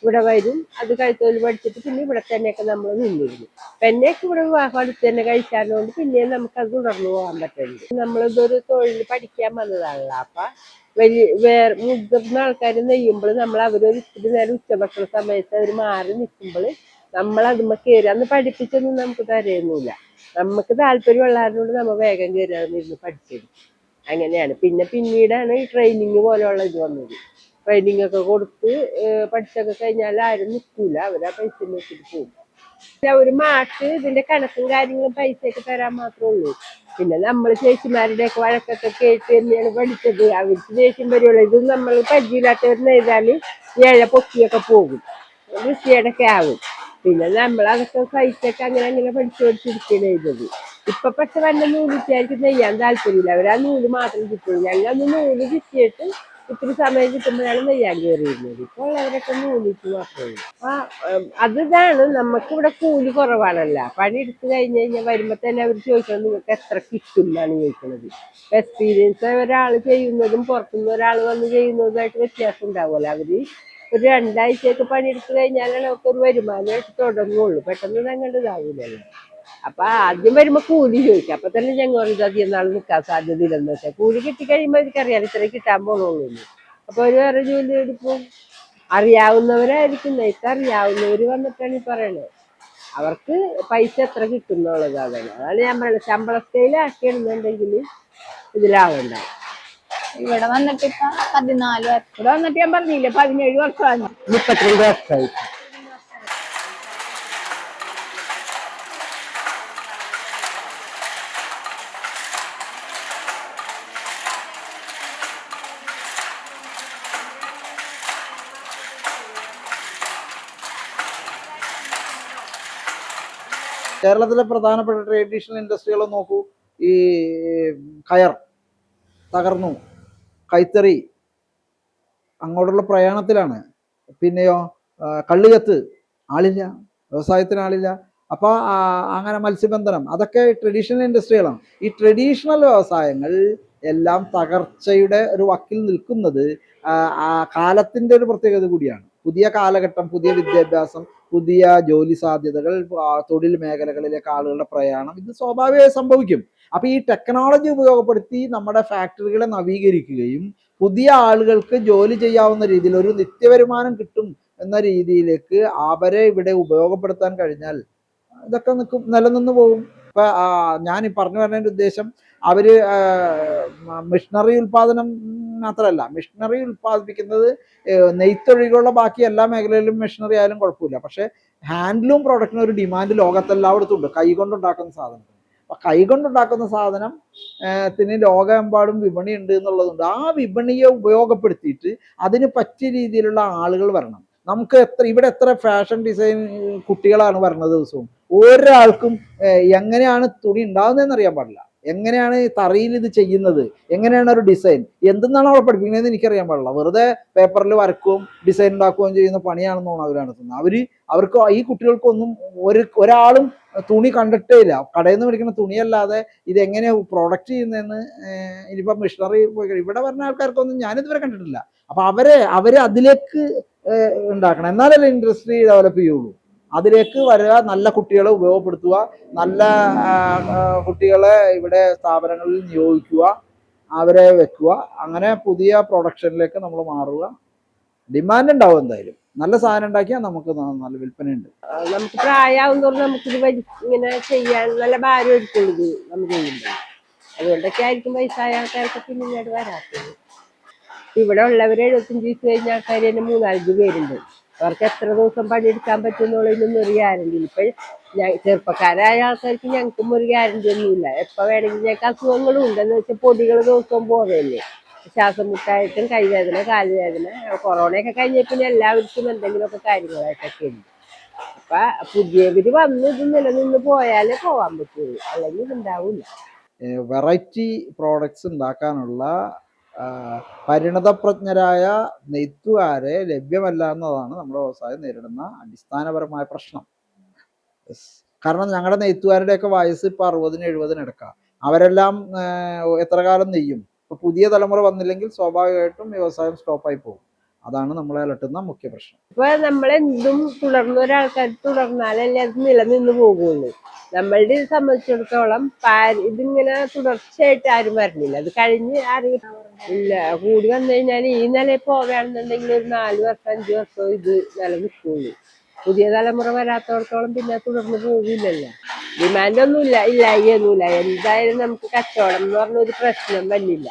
ഇവിടെ വരും. അത് കൈത്തൊഴിൽ പഠിച്ചിട്ട് പിന്നെ ഇവിടെ തന്നെയൊക്കെ നമ്മൾ നിന്നിരുന്നു. പെന്നെയൊക്കെ ഇവിടെ വിവാഹം അടുത്ത് തന്നെ കഴിച്ചാലുകൊണ്ട് പിന്നെ അത് തുടർന്നു പോകാൻ പറ്റുന്നുണ്ട്. നമ്മളിതൊരു തൊഴിൽ പഠിക്കാൻ വന്നതാണല്ലോ. അപ്പൊ വലിയ വേറെ മുതിർന്ന ആൾക്കാർ നെയ്യുമ്പോൾ നമ്മൾ അവരൊരു ഇത്തിരി നേരം ഉച്ചഭക്ഷണ സമയത്ത് അവർ മാറി നിൽക്കുമ്പോൾ നമ്മൾ അതുമ്മ കയറി അന്ന് പഠിപ്പിച്ചൊന്നും നമുക്ക് തരുന്നില്ല നമുക്ക് താല്പര്യമുള്ളതുകൊണ്ട് നമ്മൾ വേഗം കയറി അതിരുന്ന് പഠിച്ചെടുക്കും അങ്ങനെയാണ്. പിന്നെ പിന്നീടാണ് ഈ ട്രെയിനിങ് പോലെയുള്ള ഇത് വന്നത്. ട്രെയിനിങ് ഒക്കെ കൊടുത്ത് പഠിച്ചൊക്കെ കഴിഞ്ഞാൽ ആരും നിൽക്കൂല അവരാ പൈസ വെച്ചിട്ട് പോകും ഒരു മാഷ് ഇതിന്റെ കണക്കും കാര്യങ്ങളും പൈസയൊക്കെ തരാൻ മാത്രമേ ഉള്ളൂ. പിന്നെ നമ്മൾ ചേച്ചിമാരുടെ ഒക്കെ വഴക്കൊക്കെ കേട്ട് തന്നെയാണ് പഠിച്ചത്. അവർക്ക് ദേഷ്യം വരുള്ളൂ ഇത് നമ്മൾ പരിചയമില്ലാത്തവരെന്ന് എഴുതാൽ ഏഴ പൊക്കിയൊക്കെ പോകും. വൃത്തിയേടൊക്കെ ആവും. പിന്നെ നമ്മൾ അതൊക്കെ സഹിച്ചൊക്കെ അങ്ങനെ അങ്ങനെ പഠിച്ചു പഠിച്ചിരിക്കുകയാണ് ചെയ്തത്. ഇപ്പൊ പക്ഷെ വല്ല നൂൽ വിദ്യാർത്ഥി നെയ്യാൻ താല്പര്യമില്ല. അവരാ നൂൽ മാത്രം കിട്ടുള്ളൂ. ഞങ്ങൾ അന്ന് നൂൽ കിട്ടിയിട്ട് ഇത്തിരി സമയം കിട്ടുമ്പോഴാണ് നെയ്യാൻ കയറിയിരുന്നത്. ഇപ്പോൾ ഉള്ളവരൊക്കെ നൂലിക്ക് മാത്രമേ ആ അത് ഇതാണ് നമുക്ക് ഇവിടെ കൂലി കുറവാണല്ല. പണി എടുത്തു കഴിഞ്ഞ് കഴിഞ്ഞാൽ വരുമ്പോൾ തന്നെ അവർ ചോദിക്കണം നിങ്ങൾക്ക് എത്ര കിട്ടും? എന്നാണ് ചോദിക്കുന്നത് എക്സ്പീരിയൻസ് ഒരാൾ ചെയ്യുന്നതും പുറത്തുനിന്ന് ഒരാൾ വന്ന് ചെയ്യുന്നതുമായിട്ട് വ്യത്യാസം ഉണ്ടാവുമല്ലോ. അവർ ഒരു രണ്ടാഴ്ചയൊക്കെ പണിയെടുത്തു കഴിഞ്ഞാലാണ് അവർക്ക് ഒരു വരുമാനമായിട്ട് തുടങ്ങുള്ളൂ. പെട്ടെന്ന് ഞങ്ങളുടെ ഇതാവില്ലല്ലോ അപ്പൊ ആദ്യം വരുമ്പോ കൂലി ചോദിക്കും. അപ്പൊ തന്നെ ഞങ്ങൾ പറയും, ഇത് അധികം നാൾ നിൽക്കാൻ സാധ്യത ഇല്ലെന്ന് വെച്ചാൽ കൂലി കിട്ടിക്കഴിയുമ്പോൾ എനിക്കറിയാം ഇത്ര കിട്ടാൻ എന്ന്. അപ്പൊ ഒരു വേറെ ജോലി എടുക്കും അറിയാവുന്നവരായിരിക്കും. നെയ്ത്ത് അറിയാവുന്നവര് വന്നിട്ടാണ് ഈ പറയണത്. അവർക്ക് പൈസ എത്ര കിട്ടുന്നുള്ളതാണ് അതാണ് അതാണ് ഞാൻ പറയുന്നത് ശമ്പള സ്കെയിലാക്കിയിരുന്നുണ്ടെങ്കിൽ ഇതിലാവണ്ട. ഇവിടെ വന്നിട്ട് ഇപ്പൊ പതിനാല് വർഷം ഇവിടെ വന്നിട്ട് ഞാൻ പറഞ്ഞില്ലേ പതിനേഴ് വർഷമാണ് മുപ്പത്തിരണ്ട് വർഷമായി കേരളത്തിലെ പ്രധാനപ്പെട്ട ട്രഡീഷണൽ ഇൻഡസ്ട്രികൾ നോക്കൂ. ഈ കയർ തകർന്നു കൈത്തറി അങ്ങോട്ടുള്ള പ്രയാണത്തിലാണ്. പിന്നെയോ കള്ളികത്ത് ആളില്ല വ്യവസായത്തിന് ആളില്ല. അപ്പോൾ അങ്ങനെ മത്സ്യബന്ധനം അതൊക്കെ ട്രഡീഷണൽ ഇൻഡസ്ട്രികളാണ് ഈ ട്രഡീഷണൽ വ്യവസായങ്ങൾ എല്ലാം തകർച്ചയുടെ ഒരു വക്കിൽ നിൽക്കുന്നത് കാലത്തിന്റെ ഒരു പ്രത്യേകത കൂടിയാണ്. പുതിയ കാലഘട്ടം പുതിയ വിദ്യാഭ്യാസം പുതിയ ജോലി സാധ്യതകൾ തൊഴിൽ മേഖലകളിലേക്ക് ആളുകളുടെ പ്രയാണം ഇത് സ്വാഭാവികമായി സംഭവിക്കും. അപ്പൊ ഈ ടെക്നോളജി ഉപയോഗപ്പെടുത്തി നമ്മുടെ ഫാക്ടറികളെ നവീകരിക്കുകയും പുതിയ ആളുകൾക്ക് ജോലി ചെയ്യാവുന്ന രീതിയിൽ ഒരു നിത്യവരുമാനം കിട്ടും എന്ന രീതിയിലേക്ക് അവരെ ഇവിടെ ഉപയോഗപ്പെടുത്താൻ കഴിഞ്ഞാൽ ഇതൊക്കെ നിൽക്കും നിലനിന്ന് പോകും. ഇപ്പൊ ഞാൻ പറഞ്ഞു വരേണ്ട ഉദ്ദേശം അവർ മിഷണറി ഉൽപാദനം മാത്രമല്ല മിഷണറി ഉൽപ്പാദിപ്പിക്കുന്നത് നെയ്ത്തൊഴികളുള്ള ബാക്കി എല്ലാ മേഖലയിലും മെഷീനറി ആയാലും കുഴപ്പമില്ല. പക്ഷെ ഹാൻഡ്ലൂം പ്രോഡക്റ്റിന് ഒരു ഡിമാൻഡ് ലോകത്തെല്ലായിടത്തും ഉണ്ട്. കൈകൊണ്ടുണ്ടാക്കുന്ന സാധനം. അപ്പൊ കൈകൊണ്ടുണ്ടാക്കുന്ന സാധനം ത്തിന് ലോകമെമ്പാടും വിപണി ഉണ്ട് എന്നുള്ളതുണ്ട് ആ വിപണിയെ ഉപയോഗപ്പെടുത്തിയിട്ട് അതിന് പറ്റിയ രീതിയിലുള്ള ആളുകൾ വരണം. നമുക്ക് എത്ര ഇവിടെ എത്ര ഫാഷൻ ഡിസൈൻ കുട്ടികളാണ് വരുന്നത് ദിവസവും. ഒരാൾക്കും എങ്ങനെയാണ് തുണി ഉണ്ടാകുന്നതെന്ന് അറിയാൻ പാടില്ല. എങ്ങനെയാണ് തറയിൽ ഇത് ചെയ്യുന്നത്? എങ്ങനെയാണ് ഒരു ഡിസൈൻ എന്തെന്നാണ് അവിടെ പഠിപ്പിക്കുന്നത് എനിക്കറിയാൻ പാടില്ല. വെറുതെ പേപ്പറിൽ വരക്കുകയും ഡിസൈൻ ഉണ്ടാക്കുകയും ചെയ്യുന്ന പണിയാണെന്ന് തോന്നുന്നു അവർ നടത്തുന്നത്. അവർ അവർക്ക് ഈ കുട്ടികൾക്കൊന്നും ഒരു ഒരാളും തുണി കണ്ടിട്ടേ ഇല്ല. കടയിൽ നിന്ന് മേടിക്കുന്ന തുണിയല്ലാതെ ഇത് എങ്ങനെ പ്രൊഡക്റ്റ് ചെയ്യുന്നതെന്ന് ഇനിയിപ്പോൾ മിഷണറി പോയി. ഇവിടെ വരുന്ന ആൾക്കാർക്കൊന്നും ഞാനിതുവരെ കണ്ടിട്ടില്ല. അപ്പൊ അവരെ അവരെ അതിലേക്ക് ഉണ്ടാക്കണം. എന്നാലല്ലേ ഇൻഡസ്ട്രി ഡെവലപ്പ് ചെയ്യുള്ളൂ? അതിലേക്ക് വരിക നല്ല കുട്ടികളെ ഉപയോഗപ്പെടുത്തുക നല്ല കുട്ടികളെ ഇവിടെ സ്ഥാപനങ്ങളിൽ നിയോഗിക്കുക അവരെ വെക്കുക. അങ്ങനെ പുതിയ പ്രൊഡക്ഷനിലേക്ക് നമ്മൾ മാറുക. ഡിമാൻഡ് ഉണ്ടാവും എന്തായാലും. നല്ല സാധനം ഉണ്ടാക്കിയാൽ നമുക്ക് നല്ല വിൽപ്പനയുണ്ട്. നമുക്ക് പ്രായമാവും തോറും നമുക്കിത് ഇങ്ങനെ ചെയ്യാൻ നല്ല ഭാരം എടുക്കുള്ളൂ ഇത് അതുകൊണ്ടൊക്കെ ആയിരിക്കും വയസ്സായ ആൾക്കാർക്ക് പിന്നീട് വരാത്തത്. ഇവിടെ ഉള്ളവരെ എഴുപത്തഞ്ച് വയസ്സ് കഴിഞ്ഞ ആൾക്കാർ തന്നെ മൂന്നാലഞ്ച് പേരുണ്ട്. അവർക്ക് എത്ര ദിവസം പണിയെടുക്കാൻ പറ്റുന്നുള്ളതിനൊന്നും ഒരു ഗ്യാരണ്ടി ഇപ്പൊ ചെറുപ്പക്കാരായ ആൾക്കാർക്ക് ഞങ്ങൾക്കും ഒരു ഗ്യാരണ്ടി ഒന്നുമില്ല എപ്പൊ വേണമെങ്കിൽ ഞങ്ങൾക്ക് അസുഖങ്ങളും ഉണ്ടെന്ന് വെച്ചാൽ പൊടികൾ ദിവസവും പോകുന്നതല്ലേ ശ്വാസം മുട്ടായിട്ടും കൈവേദന കാലുവേദന കൊറോണയൊക്കെ കഴിഞ്ഞ പിന്നെ എല്ലാവർക്കും എന്തെങ്കിലുമൊക്കെ കാര്യങ്ങളായിട്ടൊക്കെ ഉണ്ട്. അപ്പൊ പുതിയവര് വന്ന് ഇത് നിലനിന്ന് പോയാലേ പോവാൻ പറ്റുള്ളൂ. അല്ലെങ്കിൽ ഇതുണ്ടാവില്ല വെറൈറ്റി പ്രോഡക്ട്സ് ഉണ്ടാക്കാനുള്ള പരിണതപ്രജ്ഞരായ നെയ്ത്തുകാരെ ലഭ്യമല്ല എന്നതാണ് നമ്മുടെ വ്യവസായം നേരിടുന്ന അടിസ്ഥാനപരമായ പ്രശ്നം. കാരണം ഞങ്ങളുടെ നെയ്ത്തുകാരുടെയൊക്കെ വയസ്സ് ഇപ്പൊ അറുപതിന് എഴുപതിന് എടുക്കാം അവരെല്ലാം എത്ര കാലം നെയ്യും? ഇപ്പൊ പുതിയ തലമുറ വന്നില്ലെങ്കിൽ സ്വാഭാവികമായിട്ടും വ്യവസായം സ്റ്റോപ്പായി പോകും. അതാണ് നമ്മളെ അലട്ടുന്ന മുഖ്യ പ്രശ്നം. ഇപ്പൊ നമ്മളെന്തും തുടർന്ന ഒരാൾക്കാർ തുടർന്നാലല്ലേ അത് നിലനിന്ന് പോകുള്ളൂ. നമ്മളുടെ സംബന്ധിച്ചിടത്തോളം ഇതിങ്ങനെ തുടർച്ചയായിട്ട് ആരും വരണില്ല. അത് കഴിഞ്ഞ് ആരും ഇല്ല കൂടി വന്നു കഴിഞ്ഞാൽ ഈ നിലയിൽ പോവുകയാണെന്നുണ്ടെങ്കിൽ ഒരു നാല് വർഷം അഞ്ചു വർഷം ഇത് നിലനിൽക്കുള്ളൂ പുതിയ തലമുറ വരാത്തോടത്തോളം പിന്നെ തുടർന്ന് പോകില്ലല്ലോ ഡിമാൻഡ് ഒന്നുമില്ല ഇല്ലായൊന്നുമില്ല എന്തായാലും നമുക്ക് കച്ചവടം എന്ന് പറഞ്ഞ ഒരു പ്രശ്നം വന്നില്ല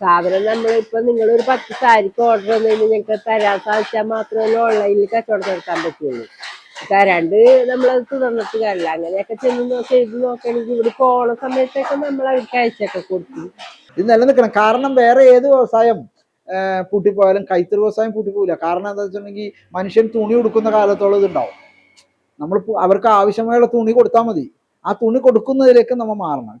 സാധനം നമ്മളിപ്പോ നിങ്ങളൊരു പത്ത് സാരിക്ക് ഓർഡർ വന്നു കഴിഞ്ഞാൽ ഞങ്ങൾക്ക് തരാൻ സാധിച്ചാൽ മാത്രമേ ഓൺലൈനിൽ കച്ചവടം നടത്താൻ പറ്റുള്ളൂ. തരാണ്ട് നമ്മളത് തുടർന്നിട്ട് കാര്യമില്ല. അങ്ങനെയൊക്കെ ചെന്ന് നോക്കി എഴുതി നോക്കുകയാണെങ്കിൽ ഇവിടെ പോണ സമയത്തൊക്കെ നമ്മൾ അവർക്ക് അയച്ചൊക്കെ കൊടുക്കും. ഇത് നല്ല നിലനിൽക്കണം. കാരണം വേറെ ഏത് വ്യവസായം പൂട്ടിപ്പോയാലും കൈത്തറി വ്യവസായം പൂട്ടിപ്പോവില്ല. കാരണം എന്താ വെച്ചിട്ടുണ്ടെങ്കിൽ മനുഷ്യൻ തുണി ഉടുക്കുന്ന കാലത്തോളം ഇതുണ്ടാവും. നമ്മൾ അവർക്ക് ആവശ്യമായുള്ള തുണി കൊടുത്താൽ മതി. ആ തുണി കൊടുക്കുന്നതിലേക്ക് നമ്മൾ മാറണം.